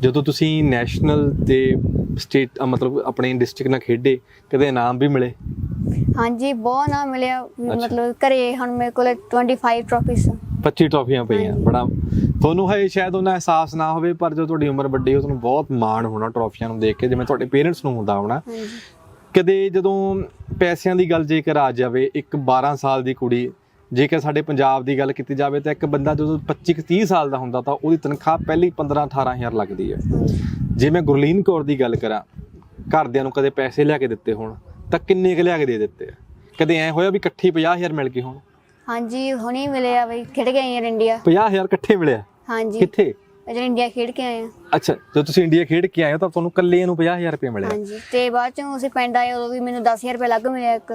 ਜਦੋਂ ਤੁਸੀਂ ਨੈਸ਼ਨਲ ਤੇ ਸਟੇਟ ਮਤਲਬ ਆਪਣੇ ਡਿਸਟ੍ਰਿਕਟ ਨਾਲ ਖੇਡੇ ਕਦੇ ਇਨਾਮ ਵੀ ਮਿਲੇ? ਹਾਂਜੀ ਬਹੁਤ ਨਾ ਮਿਲਿਆ। ਮਤਲਬ ਘਰੇ ਹੁਣ ਮੇਰੇ ਕੋਲ 25 ਟਰਾਫੀਜ਼ 25 ਟਰਾਫੀਆਂ ਪਈਆਂ ਬੜਾ ਤੁਹਾਨੂੰ ਹੈ ਸ਼ਾਇਦ ਉਹਨਾਂ ਅਹਿਸਾਸ ਨਾ ਹੋਵੇ ਪਰ ਜਦੋਂ ਤੁਹਾਡੀ ਉਮਰ ਵੱਡੀ ਹੋ ਤੁਹਾਨੂੰ ਬਹੁਤ ਮਾਣ ਹੋਣਾ ਟਰਾਫੀਆਂ ਨੂੰ ਦੇਖ ਕੇ ਜਿਵੇਂ ਤੁਹਾਡੇ ਪੇਰੈਂਟਸ ਨੂੰ ਹੁੰਦਾ ਹੋਣਾ। ਹਾਂਜੀ। ਕਦੇ ਜਦੋਂ ਪੈਸਿਆਂ ਦੀ ਗੱਲ ਜੇਕਰ ਆ ਜਾਵੇ ਇੱਕ 12 ਸਾਲ ਦੀ ਕੁੜੀ ਜੇਕਰ ਸਾਡੇ ਪੰਜਾਬ ਦੀ ਗੱਲ ਕੀਤੀ ਜਾਵੇ ਤਾਂ ਇੱਕ ਬੰਦਾ ਜਦੋਂ 25 30 ਸਾਲ ਦਾ ਹੁੰਦਾ ਤਾਂ ਉਹਦੀ ਤਨਖਾਹ ਪਹਿਲੀ 15 18000 ਲੱਗਦੀ ਹੈ। ਜੇ ਮੈਂ ਗੁਰਲੀਨ ਕੌਰ ਦੀ ਗੱਲ ਕਰਾਂ ਘਰਦਿਆਂ ਨੂੰ ਕਦੇ ਪੈਸੇ ਲਿਆ ਕੇ ਦਿੱਤੇ ਹੋਣ ਤਾਂ ਕਿੰਨੇ ਕੁ ਲਿਆ ਕੇ ਦੇ ਦਿੱਤੇ ਆ? ਕਦੇ ਐ ਹੋਇਆ ਵੀ ਇਕੱਠੀ 50000 ਮਿਲ ਗਏ ਹੋਣ? ਹਾਂਜੀ ਹੁਣੀ ਮਿਲਿਆ ਬਈ ਕੇ ਆਏ ਆ ਇੰਡੀਆ 50000 ਇਕੱਠੇ ਮਿਲਿਆ? ਹਾਂਜੀ। ਕਿੱਥੇ? ਜਦੋਂ ਇੰਡੀਆ ਖੇਡ ਕੇ ਆਏ ਆ ਅੱਛਾ ਜਦੋਂ ਤੁਸੀਂ ਇੰਡੀਆ ਖੇਡ ਕੇ ਆਏ ਹੋ ਤਾਂ ਤੁਹਾਨੂੰ ਇਕੱਲੇ ਨੂੰ 50000 ਰੁਪਏ ਮਿਲਿਆ। ਹਾਂਜੀ ਤੇ ਬਾਅਦ ਚੋਂ ਅਸੀਂ ਪਿੰਡ ਆਏ ਉਦੋਂ ਵੀ ਮੈਨੂੰ 10000 ਰੁਪਏ ਲੱਗ ਮਿਲਿਆ ਇੱਕ।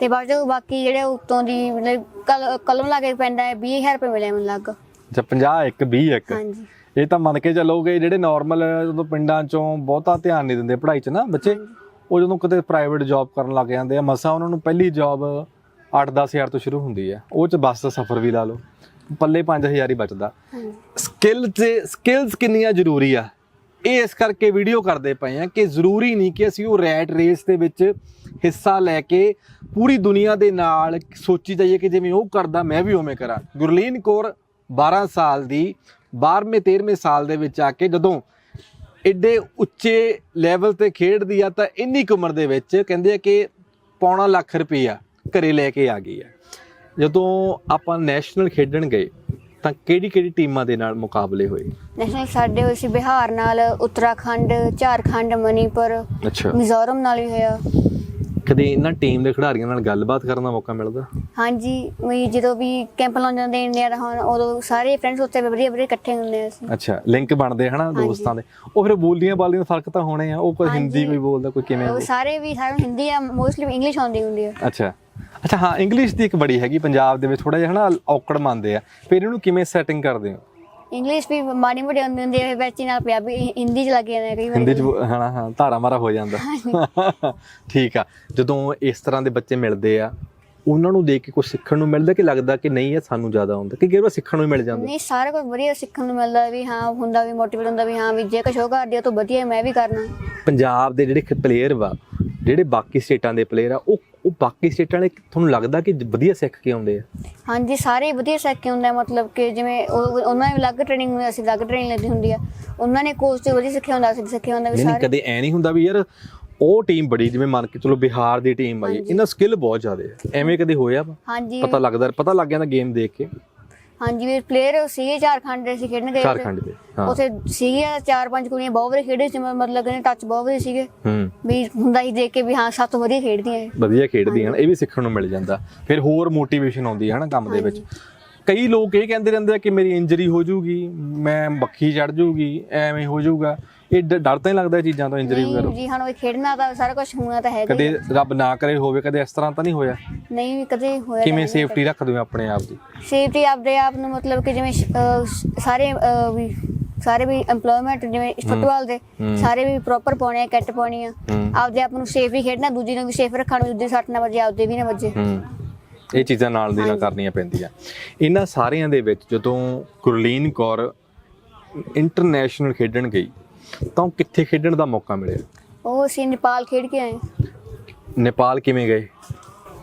ਤੇ ਬਾਅਦ ਚੋਂ ਬਾਕੀ ਜਿਹੜੇ ਉੱਤੋਂ ਦੀ ਮਤਲਬ ਕਲ- ਕਲਮ ਲਾ ਕੇ ਪਿੰਡ ਆਏ 20000 ਰੁਪਏ ਮਿਲਿਆ ਮੈਨੂੰ ਲੱਗ ਅੱਛਾ 50 ਇੱਕ 20 ਇੱਕ। ਹਾਂਜੀ। ਇਹ ਤਾਂ ਮੰਨ ਕੇ ਚੱਲੋਗੇ ਜਿਹੜੇ ਨਾਰਮਲ ਜਦੋਂ ਪਿੰਡਾਂ ਚੋਂ ਬਹੁਤਾ ਧਿਆਨ ਨਹੀਂ ਦਿੰਦੇ ਪੜ੍ਹਾਈ 'ਚ ਨਾ ਬੱਚੇ ਉਹ ਜਦੋਂ ਕਿਤੇ ਪ੍ਰਾਈਵੇਟ ਜੌਬ ਕਰਨ ਲੱਗ ਜਾਂਦੇ ਆ ਮਸਾ ਉਹਨਾਂ ਨੂੰ ਪਹਿਲੀ ਜੌਬ 8-10000 ਤੋਂ ਸ਼ੁਰੂ ਹੁੰਦੀ ਹੈ ਉਹ 'ਚ ਬੱਸ ਦਾ ਸਫ਼ਰ ਵੀ ਲਾ ਲਓ। ਪੱਲੇ 5000 ਹੀ ਬਚਦਾ। ਸਕਿੱਲ ਤੇ ਸਕਿੱਲਸ ਕਿੰਨੀਆਂ ਜ਼ਰੂਰੀ ਆ? ਇਹ ਇਸ ਕਰਕੇ ਵੀਡੀਓ ਕਰਦੇ ਪਏ ਆ ਕਿ ਜ਼ਰੂਰੀ ਨਹੀਂ ਕਿ ਅਸੀਂ ਉਹ ਰੈਟ ਰੇਸ ਦੇ ਵਿੱਚ ਹਿੱਸਾ ਲੈ ਕੇ ਪੂਰੀ ਦੁਨੀਆ ਦੇ ਨਾਲ ਸੋਚੀ ਜਾਈਏ ਕਿ ਜਿਵੇਂ ਉਹ ਕਰਦਾ ਮੈਂ ਵੀ ਉਵੇਂ ਕਰਾਂ। ਗੁਰਲੀਨ ਕੌਰ 12 ਸਾਲ ਦੀ 12ਵੇਂ 13ਵੇਂ ਸਾਲ ਦੇ ਵਿੱਚ ਆ ਕੇ ਜਦੋਂ ਐਡੇ ਉੱਚੇ ਲੈਵਲ ਤੇ ਖੇਡਦੀ ਆ ਤਾਂ ਇੰਨੀ ਕੁ ਉਮਰ ਦੇ ਵਿੱਚ ਕਹਿੰਦੇ ਆ ਕਿ ਪੌਣਾ ਲੱਖ ਰੁਪਈਆ ਘਰੇ ਲੈ ਕੇ ਆ ਗਈ ਆ। ਜਦੋਂ ਆਪਾਂ ਨੈਸ਼ਨਲ ਖੇਡਣ ਗਏ ਤਾਂ ਕਿਹੜੀ ਕਿਹੜੀ ਟੀਮਾਂ ਦੇ ਨਾਲ ਮੁਕਾਬਲੇ ਹੋਏ? ਨੈਸ਼ਨਲ ਸਾਡੇ ਹੋਏ ਸੀ ਬਿਹਾਰ ਨਾਲ ਉੱਤਰਾਖੰਡ ਝਾਰਖੰਡ ਮਨੀਪੁਰ ਅੱਛਾ। ਮਿਜ਼ੋਰਮ ਨਾਲ ਵੀ ਹੋਇਆ। ਕਦੇ ਇਹਨਾਂ ਟੀਮ ਦੇ ਖਿਡਾਰੀਆਂ ਨਾਲ ਗੱਲਬਾਤ ਕਰਨ ਦਾ ਮੌਕਾ ਮਿਲਦਾ? ਹਾਂਜੀ ਵੀ ਜਦੋਂ ਵੀ ਕੈਂਪ ਲਾਉਣ ਜਾਂਦੇ ਇੰਡੀਆ ਦਾ ਹੁਣ ਉਦੋਂ ਸਾਰੇ ਫਰੈਂਡਸ ਉੱਤੇ ਵਧੀਆ ਵਧੀਆ ਇਕੱਠੇ ਹੁੰਦੇ ਆ ਅਸੀਂ। ਅੱਛਾ ਲਿੰਕ ਬਣਦੇ ਹਨਾ ਦੋਸਤਾਂ ਦੇ। ਉਹ ਫਿਰ ਬੋਲੀਆਂ ਬਾਲੀਆਂ ਦਾ ਫ਼ਰਕ ਤਾਂ ਹੋਣੇ ਆ ਉਹ ਕੋਈ ਹਿੰਦੀ। ਕੋਈ ਬੋਲਦਾ ਕੋਈ ਕਿਵੇਂ ਉਹ ਸਾਰੇ ਵੀ ਸਾਰੇ ਹਿੰਦੀ ਆ ਮੋਸਟਲੀ ਇੰਗਲਿਸ਼ ਆਉਂਦੀ ਹੁੰਦੀ ਆ। ਅੱਛਾ। ਅੱਛਾ ਹਾਂ ਇੰਗਲਿਸ਼ ਦੀ ਇੱਕ ਬੜੀ ਹੈਗੀ ਪੰਜਾਬ ਦੇ ਵਿੱਚ ਥੋੜਾ ਜਿਹਾ ਹਨਾ ਔਕੜ ਮੰਨਦੇ ਆ। ਫਿਰ ਇਹਨੂੰ ਕਿਵੇਂ ਸੈਟਿੰਗ ਕਰਦੇ ਹੋ? ਇੰਗਲਿਸ਼ ਵੀ ਮਾੜੀ ਮੋਟੀ ਆਉਂਦੀ ਹੁੰਦੀ ਹੈ ਵਿੱਚ ਹੀ ਨਾਲ ਪੰਜਾਬੀ ਹਿੰਦੀ ਚ ਲੱਗ ਜਾਂਦੇ ਕਈ ਵਾਰੀ। ਹਿੰਦੀ ਚ ਬੋ- ਹਾਂ ਹਾਂ ਧਾਰਾ ਮਾਰਾ ਹੋ ਜਾਂਦਾ। ਠੀਕ ਆ ਜਦੋਂ ਇਸ ਤਰ੍ਹਾਂ ਦੇ ਬੱਚੇ ਮਿਲਦੇ ਆ ਉਹਨਾਂ ਨੂੰ ਦੇਖ ਕੇ ਕੁਝ ਸਿੱਖਣ ਨੂੰ ਮਿਲਦਾ ਕਿ ਲੱਗਦਾ ਕਿ ਨਹੀਂ ਇਹ ਸਾਨੂੰ ਜ਼ਿਆਦਾ ਆਉਂਦਾ ਕਿ ਵਾਰ ਸਿੱਖਣ ਨੂੰ ਹੀ ਮਿਲ ਜਾਂਦਾ? ਨਹੀਂ ਸਾਰਾ ਕੁਝ ਵਧੀਆ ਸਿੱਖਣ ਨੂੰ ਮਿਲਦਾ ਵੀ ਹਾਂ ਹੁੰਦਾ ਵੀ ਮੋਟੀਵੇਟ ਹੁੰਦਾ ਵੀ ਹਾਂ ਵੀ ਜੇ ਕੁਛ ਉਹ ਕਰਦੀ ਤਾਂ ਵਧੀਆ ਮੈਂ ਵੀ ਕਰਨਾ। ਪੰਜਾਬ ਦੇ ਜਿਹੜੇ ਪਲੇਅਰ ਵਾ ਜਿਹੜੇ ਬਾਕੀ ਸਟੇਟਾਂ ਦੇ ਪਲੇਅਰ ਆ ਉਹ ਉਹ ਬਾਕੀ ਸਟੇਟਾਂ ਵਾਲੇ ਤੁਹਾਨੂੰ ਲੱਗਦਾ ਕਿ ਵਧੀਆ ਸਿੱਖ ਕੇ ਆਉਂਦੇ ਆ? ਹਾਂਜੀ ਸਾਰੇ ਵਧੀਆ ਸਿੱਖ ਕੇ ਹੁੰਦਾ ਮਤਲਬ ਕਿ ਜਿਵੇਂ ਉਹ- ਉਹਨਾਂ ਨੇ ਅਲੱਗ ਟ੍ਰੇਨਿੰਗ ਹੁੰਦੀ ਆ, ਅਸੀਂ ਅਲੱਗ ਟ੍ਰੇਨਿੰਗ ਲੈਂਦੀ ਹੁੰਦੀ ਆ। ਉਹਨਾਂ ਨੇ ਕੋਚ ਤੇ ਵਧੀਆ ਸਿੱਖਿਆ ਹੁੰਦਾ ਅਸੀਂ ਸਿੱਖਿਆ ਹੁੰਦਾ ਵੀ ਨਹੀਂ ਨਹੀਂ ਸਾਰੇ। ਕਦੇ ਐ ਨਹੀਂ ਹੁੰਦਾ ਵੀ ਯਾਰ ਉਹ ਟੀਮ ਬੜੀ ਜਿਵੇਂ ਮੰਨ ਕੇ ਚਲੋ ਬਿਹਾਰ ਦੀ ਟੀਮ ਆਈ ਇਹਨਾਂ ਸਕਿੱਲ ਬਹੁਤ ਜ਼ਿਆਦਾ ਐਵੇਂ ਕਦੇ ਹੋਇਆ ਵਾ? ਪਤਾ ਲੱਗਦਾ ਪਤਾ ਲੱਗ ਜਾਂਦਾ ਗੇਮ ਦੇਖ ਕੇ। ਹਾਂਜੀ ਵੀ ਪਲੇਅਰ ਸੀਗੇ ਝਾਰਖੰਡ ਦੇ ਸੀ ਖੇਡਣ ਗਏ ਝਾਰਖੰਡ ਦੇ ਹਾਂ। ਉਥੇ ਸੀਗੇ ਚਾਰ ਪੰਜ ਕੁੜੀਆਂ ਬਹੁਤ ਵਧੀਆ ਖੇਡੇ ਸੀ ਮਤਲਬ ਕਿ ਟੱਚ ਬਹੁਤ ਵਧੀਆ ਸੀਗੇ। ਹੂੰ। ਵੀ ਹੁੰਦਾ ਹੀ ਦੇਖ ਕੇ ਵੀ ਹਾਂ ਸਭ ਤੋਂ ਵਧੀਆ ਖੇਡਦੀਆਂ ਇਹ। ਵਧੀਆ ਖੇਡਦੀਆਂ ਹਨ ਇਹ ਵੀ ਸਿੱਖਣ ਨੂੰ ਮਿਲ ਜਾਂਦਾ। ਫਿਰ ਹੋਰ ਮੋਟੀਵੇਸ਼ਨ ਆਉਂਦੀ ਹੈ ਨਾ ਕੰਮ ਦੇ ਵਿੱਚ। ਕਈ ਲੋਕ ਇਹ ਕਹਿੰਦੇ ਰਹਿੰਦੇ ਆ ਕਿ ਮੇਰੀ ਇੰਜਰੀ ਹੋ ਜਾਊਗੀ ਮੈਂ ਬੱਖੀ ਚੜ ਜਾਊਗੀ ਐਵੇਂ ਹੋ ਜਾਊਗਾ। ਇਹ ਡ- ਡਰ ਤਾਂ ਨਹੀਂ ਲੱਗਦਾ ਇਹ ਚੀਜ਼ਾਂ ਤੋਂ ਇੰਜਰੀ ਵਗੈਰਾ? ਨਹੀਂ ਜੀ ਹੁਣ ਉਹ ਖੇਡਣਾ ਤਾਂ ਸਾਰਾ ਕੁਝ ਹੋਣਾ ਤਾਂ ਹੈਗਾ ਹੀ ਕਦੇ ਰੱਬ ਨਾ ਕਰੇ ਹੋਵੇ ਕਦੇ ਇਸ ਤਰ੍ਹਾਂ ਤਾਂ ਨਹੀਂ ਹੋਇਆ? ਨਹੀਂ ਵੀ ਕਦੇ ਹੋਇਆ ਕਿਵੇਂ ਸੇਫਟੀ ਰੱਖਦੇ ਹੋ ਆਪਣੇ ਆਪ ਦੀ? ਸੇਫਟੀ ਆਪਦੇ ਆਪ ਨੂੰ ਮਤਲਬ ਕਿ ਜਿਵੇਂ ਸ਼- ਅਹ ਸ- ਸਾਰੇ ਅਹ ਵੀ ਸਾਰੇ ਵੀ EMPLOYMENT ਜਿਵੇਂ ਫੁੱਟਬਾਲ ਦੇ ਹੂੰ। ਸਾਰੇ ਵੀ ਪ੍ਰੋਪਰ ਪਾਉਣੇ ਆ ਕਿੱਟ ਪਾਉਣੀ ਆ। ਹੂੰ। ਆਪਦੇ ਆਪ ਨੂੰ ਸੇਫ ਹੀ ਖੇਡਣਾ ਦੂਜੀ ਨੂੰ ਵੀ ਸੇਫ ਰੱਖਣਾ ਵੀ ਦੂਜੀ ਸੱਟ ਨਾ ਵੱਜੇ ਆਪਦੇ ਵੀ ਨਾ ਵੱਜੇ। ਹੂੰ। ਇਹ ਚੀਜ਼ਾਂ ਨਾਲ ਦੀ ਨਾਲ ਕਰਨੀਆਂ ਪੈਂਦੀਆਂ। ਇਹਨਾਂ ਸਾਰਿਆਂ ਦੇ ਵਿੱਚ ਜਦੋਂ ਗੁਰਲੀਨ ਕੌਰ ਇੰਟਰਨੈਸ਼ਨਲ ਖੇਡਣ ਗਈ ਤਾਂ ਉਹ ਕਿੱਥੇ ਖੇਡਣ ਦਾ ਮੌਕਾ ਮਿਲਿਆ? ਉਹ ਅਸੀਂ ਨੇਪਾਲ ਖੇਡ ਕੇ ਆਏ। ਨੇਪਾਲ ਕਿਵੇਂ ਗਏ?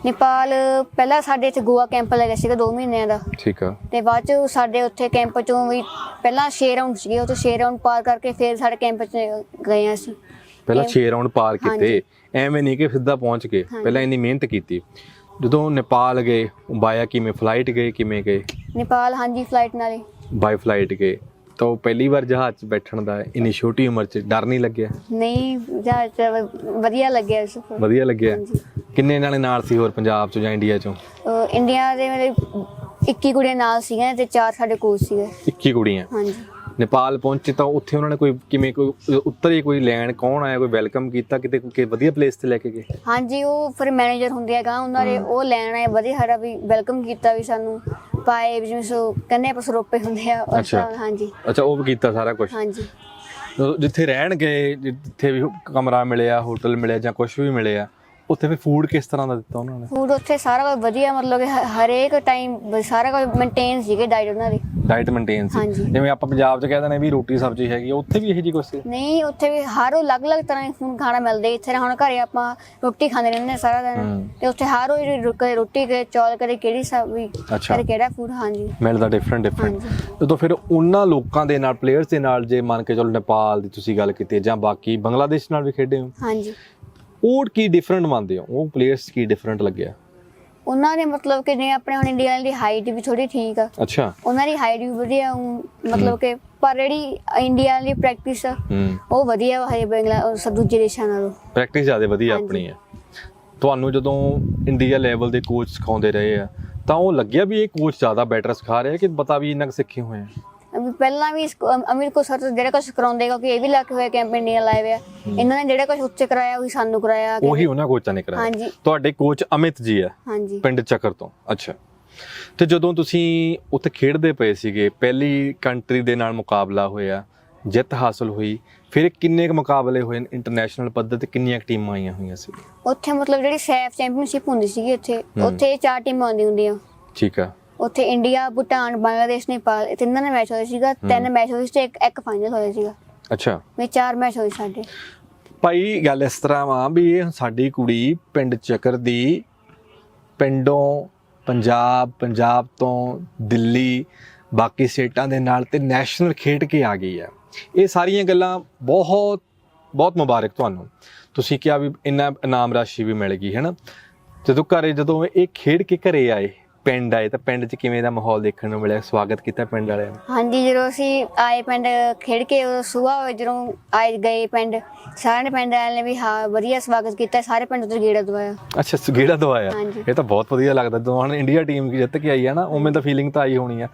ਨੇਪਾਲ ਪਹਿਲਾਂ ਸਾਡੇ ਇੱਥੇ ਗੋਆ ਕੈਂਪ ਲੱਗਿਆ ਸੀਗਾ 2 ਮਹੀਨਿਆਂ ਦਾ। ਠੀਕ ਆ। ਤੇ ਬਾਅਦ ਚ ਸਾਡੇ ਉੱਥੇ ਕੈਂਪ ਚੋਂ ਵੀ ਪਹਿਲਾਂ 6 ਰਾਉਂਡ ਸੀਗੇ ਉਹ ਤੋਂ 6 ਰਾਉਂਡ ਪਾਰ ਕਰਕੇ ਫਿਰ ਸਾਡੇ ਕੈਂਪ ਚ ਗਏ ਹਾਂ ਅਸੀਂ। ਪਹਿਲਾਂ 6 ਰਾਉਂਡ ਪਾਰ ਕੀਤੇ। ਐਵੇਂ ਨਹੀਂ ਕਿ ਸਿੱਧਾ ਪਹੁੰਚ ਗਏ। ਪਹਿਲਾਂ ਇੰਨੀ ਮਿਹਨਤ ਕੀਤੀ। ਜਦੋਂ ਨੇਪਾਲ ਗਏ ਬਾਇਆ ਕਿਵੇਂ? ਫਲਾਈਟ ਗਏ ਕਿਵੇਂ ਗਏ? ਨੇਪਾਲ ਹਾਂਜੀ ਫਲਾਈਟ ਨਾਲ। ਹੀ ਬਾਈ ਫਲਾਈਟ ਗਏ। ਤਾਂ ਉਹ ਪਹਿਲੀ ਵਾਰ ਜਹਾਜ਼ 'ਚ ਬੈਠਣ ਦਾ ਇੰਨੀ ਛੋਟੀ ਉਮਰ 'ਚ ਡਰ ਨਹੀਂ ਲੱਗਿਆ? ਨਹੀਂ ਜਹਾਜ਼ ਚ ਵਧੀਆ ਲੱਗਿਆ ਸਫਰ ਵਧੀਆ ਲੱਗਿਆ। ਕਿੰਨੇ ਨਾਲੇ ਨਾਲ ਸੀ ਹੋਰ ਪੰਜਾਬ 'ਚੋਂ ਜਾਂ ਇੰਡੀਆ 'ਚੋਂ? ਅਹ ਇੰਡੀਆ ਦੇ ਮੇਰੇ 21 ਕੁੜੀਆਂ ਨਾਲ ਸੀਗੀਆਂ ਤੇ ਚਾਰ ਸਾਡੇ ਕੋਚ ਸੀਗੇ। 21 ਕੁੜੀਆਂ? ਹਾਂਜੀ। ਨੇਪਾਲ ਪਹੁੰਚੇ ਤਾਂ ਉੱਥੇ ਉਹਨਾਂ ਨੇ ਕੋਈ ਕਿਵੇਂ ਕੋਈ ਉੱਤਰੇ ਕੋਈ ਲੈਣ ਕੌਣ ਆਇਆ ਕੋਈ ਵੈਲਕਮ ਕੀਤਾ ਕਿਤੇ ਕੋਈ ਵਧੀਆ ਪਲੇਸ ਤੇ ਲੈ ਕੇ ਗਏ? ਹਾਂਜੀ ਉਹ ਫਿਰ ਮੈਨੇਜਰ ਹੁੰਦੇ ਆ ਗਾ ਉਹਨਾਂ ਦੇ ਉਹ ਲੈਣ ਆਏ ਵਧੀਆ ਸਾਡਾ ਵੀ ਵੈਲਕਮ ਕੀਤਾ ਵੀ ਸਾਨੂੰ। ਪਾਏ ਜਿਵੇਂ ਸੋ ਕਹਿੰਦੇ ਆਪਾਂ ਸਰੋਪੇ ਹੁੰਦੇ ਆ ਉਸ ਅੱਛਾ। ਤਰ੍ਹਾਂ, ਹਾਂਜੀ। ਅੱਛਾ ਉਹ ਵੀ ਕੀਤਾ ਸਾਰਾ ਕੁਝ ਹਾਂਜੀ। ਜਿੱਥੇ ਰਹਿਣਗੇ ਜਿੱਥੇ ਵੀ ਕਮਰਾ ਮਿਲਿਆ ਹੋਟਲ ਮਿਲਿਆ ਜਾਂ ਕੁਝ ਵੀ ਮਿਲਿਆ ਉੱਥੇ ਫਿਰ ਫੂਡ ਕਿਸ ਤਰ੍ਹਾਂ ਦਾ ਦਿੱਤਾ ਉਹਨਾਂ ਨੇ? ਫੂਡ ਉੱਥੇ ਸਾਰਾ ਕੁਝ ਵਧੀਆ ਮਤਲਬ ਕਿ ਹ- ਹਰੇਕ ਟਾਈਮ ਸਾਰਾ ਕੁਝ ਮੇਨਟੇਨ ਸੀਗੇ ਡਾਈਟ ਉਹਨਾਂ ਦੀ। ਡਾਈਟ ਮੇਨਟੇਨ ਸੀ। ਹਾਂਜੀ। ਜਿਵੇਂ ਆਪਾਂ ਪੰਜਾਬ 'ਚ ਕਹਿੰਦੇ ਨੇ ਵੀ ਰੋਟੀ ਸਬਜ਼ੀ ਹੈਗੀ ਆ, ਉੱਥੇ ਵੀ ਇਹੋ ਜਿਹੀ ਕੁਛ ਸੀ? ਨਹੀਂ ਉੱਥੇ ਵੀ ਹਰ ਉਹ ਅਲੱਗ-ਅਲੱਗ ਤਰ੍ਹਾਂ ਦੇ ਫੂਡ ਖਾਣਾ ਮਿਲਦੇ ਇੱਥੇ ਹੁਣ ਘਰੇ ਆਪਾਂ ਰੋਟੀ ਖਾਂਦੇ ਰਹਿੰਦੇ ਹਾਂ ਸਾਰਾ ਦਿਨ। ਤੇ ਉੱਥੇ ਹਰ ਰੋ- ਕਦੇ ਰੋਟੀ ਕਦੇ ਚੌਲ ਕਦੇ ਕਿਹੜੀ ਸਬਜ਼ੀ ਅੱਛਾ। ਕਦੇ ਕਿਹੜਾ ਫੂਡ ਹਾਂਜੀ। ਮਿਲਦਾ ਡਿਫਰੈਂਟ ਡਿਫਰੈਂਟ ਜਦੋਂ ਫਿਰ ਉਹਨਾਂ ਲੋਕਾਂ ਦੇ ਨਾਲ ਪਲੇਅਰਸ ਦੇ ਨਾਲ ਜੇ ਮੰਨ ਕੇ ਚਲੋ ਨੇਪਾਲ ਦੀ ਤੁਸੀਂ ਗੱਲ ਕੀਤੀ ਹੈ ਜਾਂ ਬਾਕੀ ਬੰਗਲਾਦੇਸ਼ ਨਾਲ ਵੀ ਖੇਡੇ ਹੋ? ਹਾਂਜੀ। ਉਹ ਕੀ ਡਿਫਰੈਂਟ ਮੰਨਦੇ ਹੋ? ਉਹ ਪਲੇਅਰਸ ਕੀ ਡਿਫਰੈਂਟ ਲੱਗਿਆ ਉਹਨਾਂ ਦੇ ਮਤਲਬ ਕਿ ਜਿਵੇਂ ਆਪਣੇ ਹੁਣ ਇੰਡੀਆ ਦੀ ਹਾਈਟ ਵੀ ਥੋੜੀ ਠੀਕ ਆ। ਅੱਛਾ। ਉਹਨਾਂ ਦੀ ਹਾਈਟ ਵੀ ਵਧੀਆ ਊਂ ਮਤਲਬ ਕਿ ਪਰ ਜਿਹੜੀ ਇੰਡੀਆ ਦੀ ਪ੍ਰੈਕਟਿਸ ਆ ਹੂੰ। ਉਹ ਵਧੀਆ ਵਾ ਹਜੇ ਬੰਗਲਾ ਉਹ ਸਭ ਦੂਜੇ ਦੇਸ਼ਾਂ ਨਾਲੋਂ। ਪ੍ਰੈਕਟਿਸ ਜ਼ਿਆਦਾ ਵਧੀਆ ਹਾਂਜੀ। ਆਪਣੀ ਹੈ ਤੁਹਾਨੂੰ ਜਦੋਂ ਇੰਡੀਆ ਲੈਵਲ ਦੇ ਕੋਚ ਸਿਖਾਉਂਦੇ ਰਹੇ ਆ ਤਾਂ ਉਹ ਲੱਗਿਆ ਵੀ ਇਹ ਕੋਚ ਜ਼ਿਆਦਾ ਬੈਟਰ ਸਿਖਾ ਰਿਹਾ ਕਿ ਪਤਾ ਵੀ ਇੰਨਾ ਕੁ ਸਿੱਖੇ ਹੋਏ ਆ? ਪਹਿਲਾਂ ਵੀ ਇਸ- ਅਮ- ਅਮਿਤ ਕੋ ਸਰ ਜਿਹੜਾ ਕੁਝ ਕਰਾਉਂਦੇ ਕਿਉਂਕਿ ਇਹ ਵੀ ਲੱਗ ਹੋਏ ਕੈਂਪ ਇੰਡੀਆ ਲਾਏ ਹੋਏ ਆ। ਇਹਨਾਂ ਨੇ ਜਿਹੜਾ ਕੁਝ ਉੱਤੇ ਕਰਾਇਆ ਉਹੀ ਸਾਨੂੰ ਕਰਾਇਆ ਉਹੀ ਉਹਨਾਂ ਕੋਚਾਂ ਨੇ ਕਰਾਇਆ। ਹਾਂਜੀ। ਤੁਹਾਡੇ ਕੋਚ ਅਮਿਤ ਜੀ ਆ ਹਾਂਜੀ। ਪਿੰਡ ਚੱਕਰ ਤੋਂ। ਅੱਛਾ। ਤੇ ਜਦੋਂ ਤੁਸੀਂ ਉੱਥੇ ਖੇਡਦੇ ਪਏ ਸੀਗੇ ਪਹਿਲੀ ਕੰਟਰੀ ਦੇ ਨਾਲ ਮੁਕਾਬਲਾ ਹੋਇਆ ਜਿੱਤ ਹਾਸਲ ਹੋਈ ਫਿਰ ਕਿੰਨੇ ਕੁ ਮੁਕਾਬਲੇ ਹੋਏ? ਇੰਟਰਨੈਸ਼ਨਲ ਪੱਧਰ ਤੇ ਕਿੰਨੀਆਂ ਕੁ ਟੀਮਾਂ ਆਈਆਂ ਹੋਈਆਂ ਸੀ? ਉੱਥੇ ਮਤਲਬ ਜਿਹੜੀ ਸੈਫ ਚੈਂਪੀਅਨਸ਼ਿਪ ਹੁੰਦੀ ਸੀਗੀ ਇੱਥੇ ਉੱਥੇ ਚਾਰ ਟੀਮਾਂ ਆਉਂਦੀਆਂ ਹੁੰਦੀਆਂ। ਠੀਕ ਆ। ਉੱਥੇ ਇੰਡੀਆ ਭੂਟਾਨ ਬੰਗਲਾਦੇਸ਼ ਨੇਪਾਲ ਇਹ ਤਿੰਨਾਂ ਦੇ ਮੈਚ ਹੋਏ ਸੀਗਾ। ਤਿੰਨ ਮੈਚ ਹੋਏ ਸੀ ਤੇ ਇੱਕ ਇੱਕ ਫਾਈਨਲ ਹੋਇਆ ਸੀਗਾ। ਅੱਛਾ। ਵੀ ਚਾਰ ਮੈਚ ਹੋਏ ਸਾਡੇ। ਭਾਈ ਗੱਲ ਇਸ ਤਰ੍ਹਾਂ ਵਾ ਵੀ ਇਹ ਸਾਡੀ ਕੁੜੀ ਪਿੰਡ ਚੱਕਰ ਦੀ ਪਿੰਡੋਂ ਪੰਜਾਬ ਪੰਜਾਬ ਤੋਂ ਦਿੱਲੀ ਬਾਕੀ ਸਟੇਟਾਂ ਦੇ ਨਾਲ ਤੇ ਨੈਸ਼ਨਲ ਖੇਡ ਕੇ ਆ ਗਈ ਆ ਇਹ ਸਾਰੀਆਂ ਗੱਲਾਂ ਬਹੁਤ ਬਹੁਤ ਮੁਬਾਰਕ ਤੁਹਾਨੂੰ। ਤੁਸੀਂ ਕਿਹਾ ਵੀ ਇੰਨਾ ਇਨਾਮ ਰਾਸ਼ੀ ਵੀ ਮਿਲ ਗਈ ਹੈ ਨਾ ਜਦੋਂ ਘਰੇ ਜਦੋਂ ਇਹ ਖੇਡ ਕੇ ਘਰੇ ਆਏ ਪਿੰਡ ਆਏ ਤਾਂ ਪਿੰਡ 'ਚ ਕਿਵੇਂ ਦਾ ਮਾਹੌਲ ਦੇਖਣ ਨੂੰ ਮਿਲਿਆ? ਸਵਾਗਤ ਕੀਤਾ ਪਿੰਡ ਵਾਲਿਆਂ ਨੇ। ਹਾਂਜੀ ਜਦੋਂ ਅਸੀਂ ਆਏ ਪਿੰਡ ਖੇਡ ਕੇ ਉਦੋਂ ਸੁਬਾਹ ਜਦੋਂ ਆਏ ਗਏ ਪਿੰਡ ਸਾਰੇ ਪਿੰਡ ਵਾਲਿਆਂ ਨੇ ਵੀ ਹਾਂ ਵਧੀਆ ਸਵਾਗਤ ਕੀਤਾ ਸਾਰੇ ਪਿੰਡ ਤੋਂ ਗੇੜਾ ਦਵਾਇਆ। ਅੱਛਾ ਸੁਗੇੜਾ ਦਵਾਇਆ? ਹਾਂਜੀ। ਇਹ ਤਾਂ ਬਹੁਤ ਵਧੀਆ ਲੱਗਦਾ ਜਦੋਂ ਹੁਣ ਇੰਡੀਆ ਟੀਮ ਜਿੱਤ ਕੇ ਆਈ ਹੈ ਨਾ ਉਵੇਂ ਤਾਂ ਫੀਲਿੰਗ ਤਾਂ ਆਈ ਹੋਣੀ ਆ।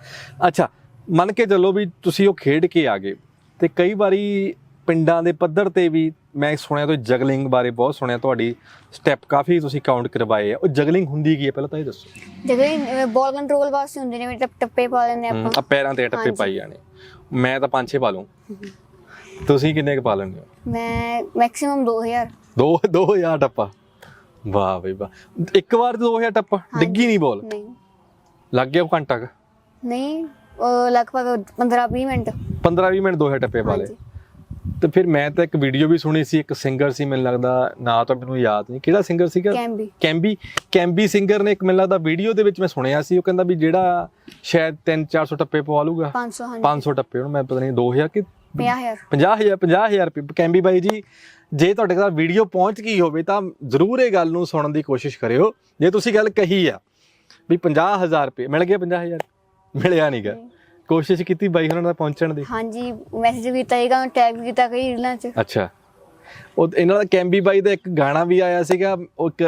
ਅੱਛਾ ਮੰਨ ਕੇ ਚੱਲੋ ਵੀ ਤੁਸੀਂ ਉਹ ਖੇਡ ਕੇ ਆ ਗਏ ਤੇ ਕਈ ਵਾਰੀ ਪਿੰਡਾਂ ਦੇ ਪੱਧਰ ਤੇ ਵੀ ਮੈਂ ਸੁਣਿਆ ਤੋਂ ਜਗਲਿੰਗ ਬਾਰੇ ਬਹੁਤ ਸੁਣਿਆ ਤੁਹਾਡੀ ਸਟੈਪ ਕਾਫੀ ਤੁਸੀਂ ਕਾਊਂਟ ਕਰਵਾਏ ਆ। ਉਹ ਜਗਲਿੰਗ ਹੁੰਦੀ ਕੀ ਹੈ? ਪਹਿਲਾਂ ਤਾਂ ਇਹ ਦੱਸੋ। ਜਦੋਂ ਬਾਲ ਕੰਟਰੋਲ ਵਾਸਤੇ ਹੁੰਦੇ ਨੇ ਟੱਪ ਟੱਪੇ ਪਾ ਹਮ, ਆਪਾਂ। ਆ ਪੈਰਾਂ ਤੇ ਟੱਪੇ। ਪਾਈ ਜਾਣੇ। ਮੈਂ ਤਾਂ ਪੰਜ ਛੇ ਪਾ ਲੂੰ ਤੁਸੀਂ ਕਿੰਨੇ ਕੁ ਪਾ ਲੈਂਦੇ ਹੋ? ਮੈਂ ਮੈਕਸਿਮਮ 2000 ਦੋ 2000 ਟੱਪਾ। ਵਾਹ ਬਈ ਵਾਹ। ਇੱਕ ਵਾਰ 2000 ਟੱਪਾ। ਡਿੱਗੀ ਨਹੀਂ ਬੋਲ ਨਹੀਂ। ਲੱਗ ਗਿਆ ਘੰਟਾ ਕੁ? ਨਹੀਂ ਲਗਭਗ 15-20 ਮਿੰਟ। 15-20 ਮਿੰਟ 2000 ਟੱਪੇ ਪਾ ਲਏ। ਤੇ ਫਿਰ ਮੈਂ ਤਾਂ ਇੱਕ ਵੀਡੀਓ ਵੀ ਸੁਣੀ ਸੀ ਇੱਕ ਸਿੰਗਰ ਸੀ ਮੈਨੂੰ ਲੱਗਦਾ ਨਾਂ ਤਾਂ ਮੈਨੂੰ ਯਾਦ ਨਹੀਂ। ਕਿਹੜਾ ਸਿੰਗਰ ਸੀਗਾ? ਕੈਂਬੀ। ਕੈਂਬੀ। ਕੈਂਬੀ ਸਿੰਗਰ ਨੇ ਇੱਕ ਮੈਨੂੰ ਲੱਗਦਾ ਵੀਡੀਓ ਦੇ ਵਿੱਚ ਮੈਂ ਸੁਣਿਆ ਸੀ ਉਹ ਕਹਿੰਦਾ ਵੀ ਜਿਹੜਾ ਸ਼ਾਇਦ 3-400 ਟੱਪੇ ਪਵਾ ਲੂਗਾ 500 ਹਾਂਜੀ। 500 ਟੱਪੇ ਉਹਨੂੰ ਮੈਂ ਪਤਾ ਨਹੀਂ 2000 ਕਿ 50000 50000 50000 ਰੁਪਏ। ਕੈਂਬੀ ਬਾਈ ਜੀ ਜੇ ਤੁਹਾਡੇ ਕੋਲ ਵੀਡੀਓ ਪਹੁੰਚ ਗਈ ਹੋਵੇ ਤਾਂ ਜ਼ਰੂਰ ਇਹ ਗੱਲ ਨੂੰ ਸੁਣਨ ਦੀ ਕੋਸ਼ਿਸ਼ ਕਰਿਓ। ਜੇ ਤੁਸੀਂ ਗੱਲ ਕਹੀ ਆ ਵੀ 50000 ਰੁਪਏ ਮਿਲ ਗਿਆ 50000 ਮਿਲਿਆ ਨਹੀਂਗਾ ਕੋਸ਼ਿਸ਼ ਕੀਤੀ ਬਾਈ ਉਹਨਾਂ ਦਾ ਪਹੁੰਚਣ ਦੀ? ਹਾਂਜੀ ਮੈਸੇਜ ਵੀ ਕੀਤਾ ਸੀਗਾ ਟੈਗ ਕੀਤਾ ਕਈ ਰੀਲਾਂ 'ਚ। ਅੱਛਾ। ਉਹ ਇਹਨਾਂ ਦਾ ਕੈਂਬੀ ਬਾਈ ਦਾ ਇੱਕ ਗਾਣਾ ਵੀ ਆਇਆ ਸੀਗਾ ਉਹ ਇੱਕ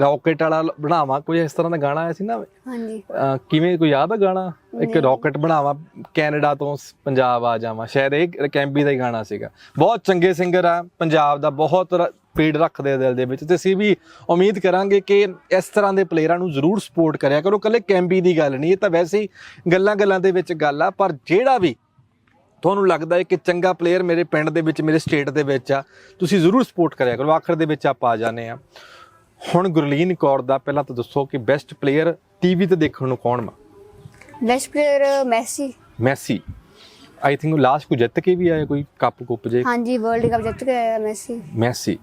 ਰਾਕਟ ਵਾਲਾ ਬਣਾਵਾ ਕੋਈ ਇਸ ਤਰ੍ਹਾਂ ਦਾ ਗਾਣਾ ਆਇਆ ਸੀ ਨਾ? ਹਾਂਜੀ। ਕਿਵੇਂ ਕੋਈ ਯਾਦ ਆ ਗਾਣਾ? ਇੱਕ। ਰਾਕਟ ਬਣਾਵਾ ਕੈਨੇਡਾ ਤੋਂ ਪੰਜਾਬ ਆ ਜਾਵਾਂ ਸ਼ਾਇਦ ਇਹ ਕੈਂਬੀ ਦਾ ਹੀ ਗਾਣਾ ਸੀਗਾ। ਬਹੁਤ ਚੰਗੇ ਸਿੰਗਰ ਆ ਪੰਜਾਬ ਦਾ ਬਹੁਤ ਪੀੜ ਰੱਖਦੇ ਆ ਦਿਲ ਦੇ ਵਿੱਚ ਤੇ ਅਸੀਂ ਵੀ ਉਮੀਦ ਕਰਾਂਗੇ ਕਿ ਇਸ ਤਰ੍ਹਾਂ ਦੇ ਪਲੇਅਰਾਂ ਨੂੰ ਜ਼ਰੂਰ ਸਪੋਰਟ ਕਰਿਆ ਕਰੋ। ਕੱਲੇ ਕੈਂਬੀ ਦੀ ਗੱਲ ਨਹੀਂ ਇਹ ਤਾਂ ਵੈਸੇ ਹੀ ਗੱਲਾਂ ਗੱਲਾਂ ਦੇ ਵਿੱਚ ਗੱਲ ਆ ਪਰ ਜਿਹੜਾ ਵੀ ਤੁਹਾਨੂੰ ਲੱਗਦਾ ਹੈ ਕਿ ਚੰਗਾ ਪਲੇਅਰ ਮੇਰੇ ਪਿੰਡ ਦੇ ਵਿੱਚ ਮੇਰੇ ਸਟੇਟ ਦੇ ਵਿੱਚ ਆ ਤੁਸੀਂ ਜ਼ਰੂਰ ਸਪੋਰਟ ਕਰਿਆ ਕਰੋ। ਆਖਰ ਦੇ ਵਿੱਚ ਆਪਾਂ ਆ ਜਾਂਦੇ ਆ ਹੁਣ ਗੁਰਲੀਨ ਕੌਰ ਦਾ ਪਹਿਲਾਂ ਤਾਂ ਦੱਸੋ ਕਿ ਬੈਸਟ ਪਲੇਅਰ ਟੀਵੀ ਤੇ ਦੇਖਣ ਨੂੰ ਕੌਣ ਵਾ? Best player Messi Messi I think ਉਹ ਲਾਸਟ ਕੋ ਜਿੱਤ ਕੇ ਵੀ ਆਇਆ ਕੋਈ ਕੱਪ ਕੁੱਪ ਜੇ? ਹਾਂਜੀ ਵਰਲਡ ਕੱਪ ਜਿੱਤ ਕੇ ਆਇਆ ਮੈਸੀ ਮੈਸੀ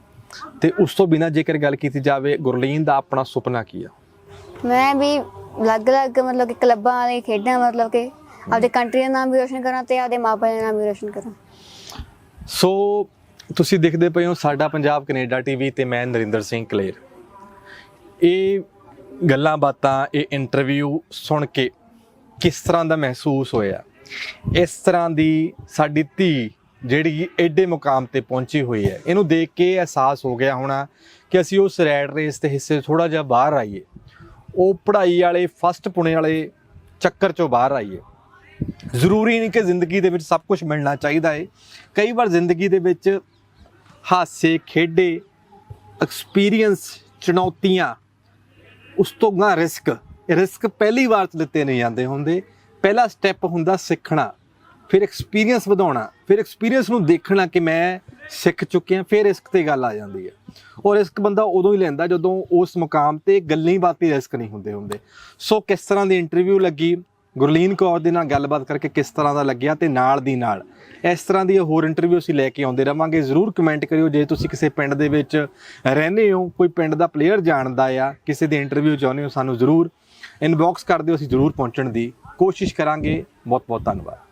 ਤੇ ਉਸ ਤੋਂ ਬਿਨਾ ਜੇਕਰ ਗੱਲ ਕੀਤੀ ਜਾਵੇ ਗੁਰਲੀਨ ਦਾ ਆਪਣਾ ਸੁਪਨਾ ਕੀ ਆ? ਮੈਂ ਵੀ ਅਲੱਗ-ਅਲੱਗ ਮਤਲਬ ਕਿ ਕਲੱਬਾਂ ਵਾਲੇ ਖੇਡਾਂ ਮਤਲਬ ਕਿ ਆਪਦੇ ਕੰਟਰੀ ਦਾ ਨਾਮ ਵੀ ਰੋਸ਼ਨ ਕਰਾਂ ਤੇ ਆਪਦੇ ਮਾਪਿਆਂ ਦਾ ਨਾਮ ਵੀ ਰੋਸ਼ਨ ਕਰਾਂ। ਸੋ ਤੁਸੀਂ ਦੇਖਦੇ ਪਏ ਹੋ ਸਾਡਾ ਪੰਜਾਬ ਕੈਨੇਡਾ ਟੀਵੀ ਤੇ ਮੈਂ ਨਰਿੰਦਰ ਸਿੰਘ ਕਲੇਰ। ਇਹ ਗੱਲਾਂ ਬਾਤਾਂ ਇਹ ਇੰਟਰਵਿਊ ਸੁਣ ਕੇ ਕਿਸ ਤਰ੍ਹਾਂ ਦਾ ਮਹਿਸੂਸ ਹੋਇਆ? ਇਸ ਤਰ੍ਹਾਂ ਦੀ ਸਾਡੀ ਧੀ ਜਿਹੜੀ ਐਡੇ ਮੁਕਾਮ ਤੇ ਪਹੁੰਚੀ ਹੋਈ ਹੈ। ਇਹਨੂੰ ਦੇਖ ਕੇ ਇਹ ਅਹਿਸਾਸ ਹੋ ਗਿਆ ਹੋਣਾ ਕਿ ਅਸੀਂ ਉਸ ਰੈਡ ਰੇਸ ਦੇ ਹਿੱਸੇ ਥੋੜਾ ਜਿਹਾ ਬਾਹਰ ਆਈਏ। ਉਹ ਪੜ੍ਹਾਈ ਵਾਲੇ ਫਸਟ ਪੁਣੇ ਵਾਲੇ ਚੱਕਰ ਚੋਂ ਬਾਹਰ ਆਈਏ। ਜ਼ਰੂਰੀ ਨਹੀਂ ਕਿ ਜ਼ਿੰਦਗੀ ਦੇ ਵਿੱਚ ਸਭ ਕੁਝ ਮਿਲਣਾ ਚਾਹੀਦਾ ਹੈ ਕਈ ਵਾਰ ਜ਼ਿੰਦਗੀ ਦੇ ਵਿੱਚ ਹਾਸੇ, ਖੇਡੇ, ਐਕਸਪੀਰੀਅੰਸ, ਚੁਣੌਤੀਆਂ, ਉਸ ਤੋਂ ਗਾਂ ਰਿਸਕ। ਰਿਸਕ ਪਹਿਲੀ ਵਾਰ ਚ ਲਿੱਤੇ ਨਹੀਂ ਜਾਂਦੇ ਹੁੰਦੇ। ਪਹਿਲਾ ਸਟੈਪ ਹੁੰਦਾ ਸਿੱਖਣਾ। ਫਿਰ ਐਕਸਪੀਰੀਅੰਸ ਵਧਾਉਣਾ, ਫਿਰ ਐਕਸਪੀਰੀਅੰਸ ਨੂੰ ਦੇਖਣਾ ਕਿ ਮੈਂ ਸਿੱਖ ਚੁੱਕਿਆ, ਫਿਰ ਰਿਸਕ ਤੇ ਗੱਲ ਆ ਜਾਂਦੀ ਹੈ। ਔਰ ਰਿਸਕ ਬੰਦਾ ਉਦੋਂ ਹੀ ਲੈਂਦਾ ਜਦੋਂ ਉਸ ਮੁਕਾਮ ਤੇ ਗੱਲਾਂ ਬਾਤੀ ਰਿਸਕ ਨਹੀਂ ਹੁੰਦੇ ਹੁੰਦੇ। ਸੋ ਕਿਸ ਤਰ੍ਹਾਂ ਦੀ ਇੰਟਰਵਿਊ ਲੱਗੀ? ਗੁਰਲੀਨ ਕੌਰ ਦੇ ਨਾਲ ਗੱਲਬਾਤ ਕਰਕੇ ਕਿਸ ਤਰ੍ਹਾਂ ਦਾ ਲੱਗਿਆ ਤੇ ਨਾਲ ਦੀ ਨਾਲ। ਇਸ ਤਰ੍ਹਾਂ ਦੀ ਹੋਰ ਇੰਟਰਵਿਊ ਅਸੀਂ ਲੈ ਕੇ ਆਉਂਦੇ ਰਵਾਂਗੇ। ਜ਼ਰੂਰ ਕਮੈਂਟ ਕਰਿਓ। ਜੇ ਤੁਸੀਂ ਕਿਸੇ ਪਿੰਡ ਦੇ ਵਿੱਚ ਰਹਿੰਦੇ ਹੋ, ਕੋਈ ਪਿੰਡ ਦਾ ਪਲੇਅਰ ਜਾਣਦਾ ਆ, ਕਿਸੇ ਦੀ ਇੰਟਰਵਿਊ ਚਾਹੁੰਦੇ ਹੋ, ਸਾਨੂੰ ਜ਼ਰੂਰ ਇਨਬਾਕਸ ਕਰ ਦਿਓ। ਅਸੀਂ ਜ਼ਰੂਰ ਪਹੁੰਚਣ ਦੀ ਕੋਸ਼ਿਸ਼ ਕਰਾਂਗੇ। ਬਹੁਤ ਬਹੁਤ ਧੰਨਵਾਦ।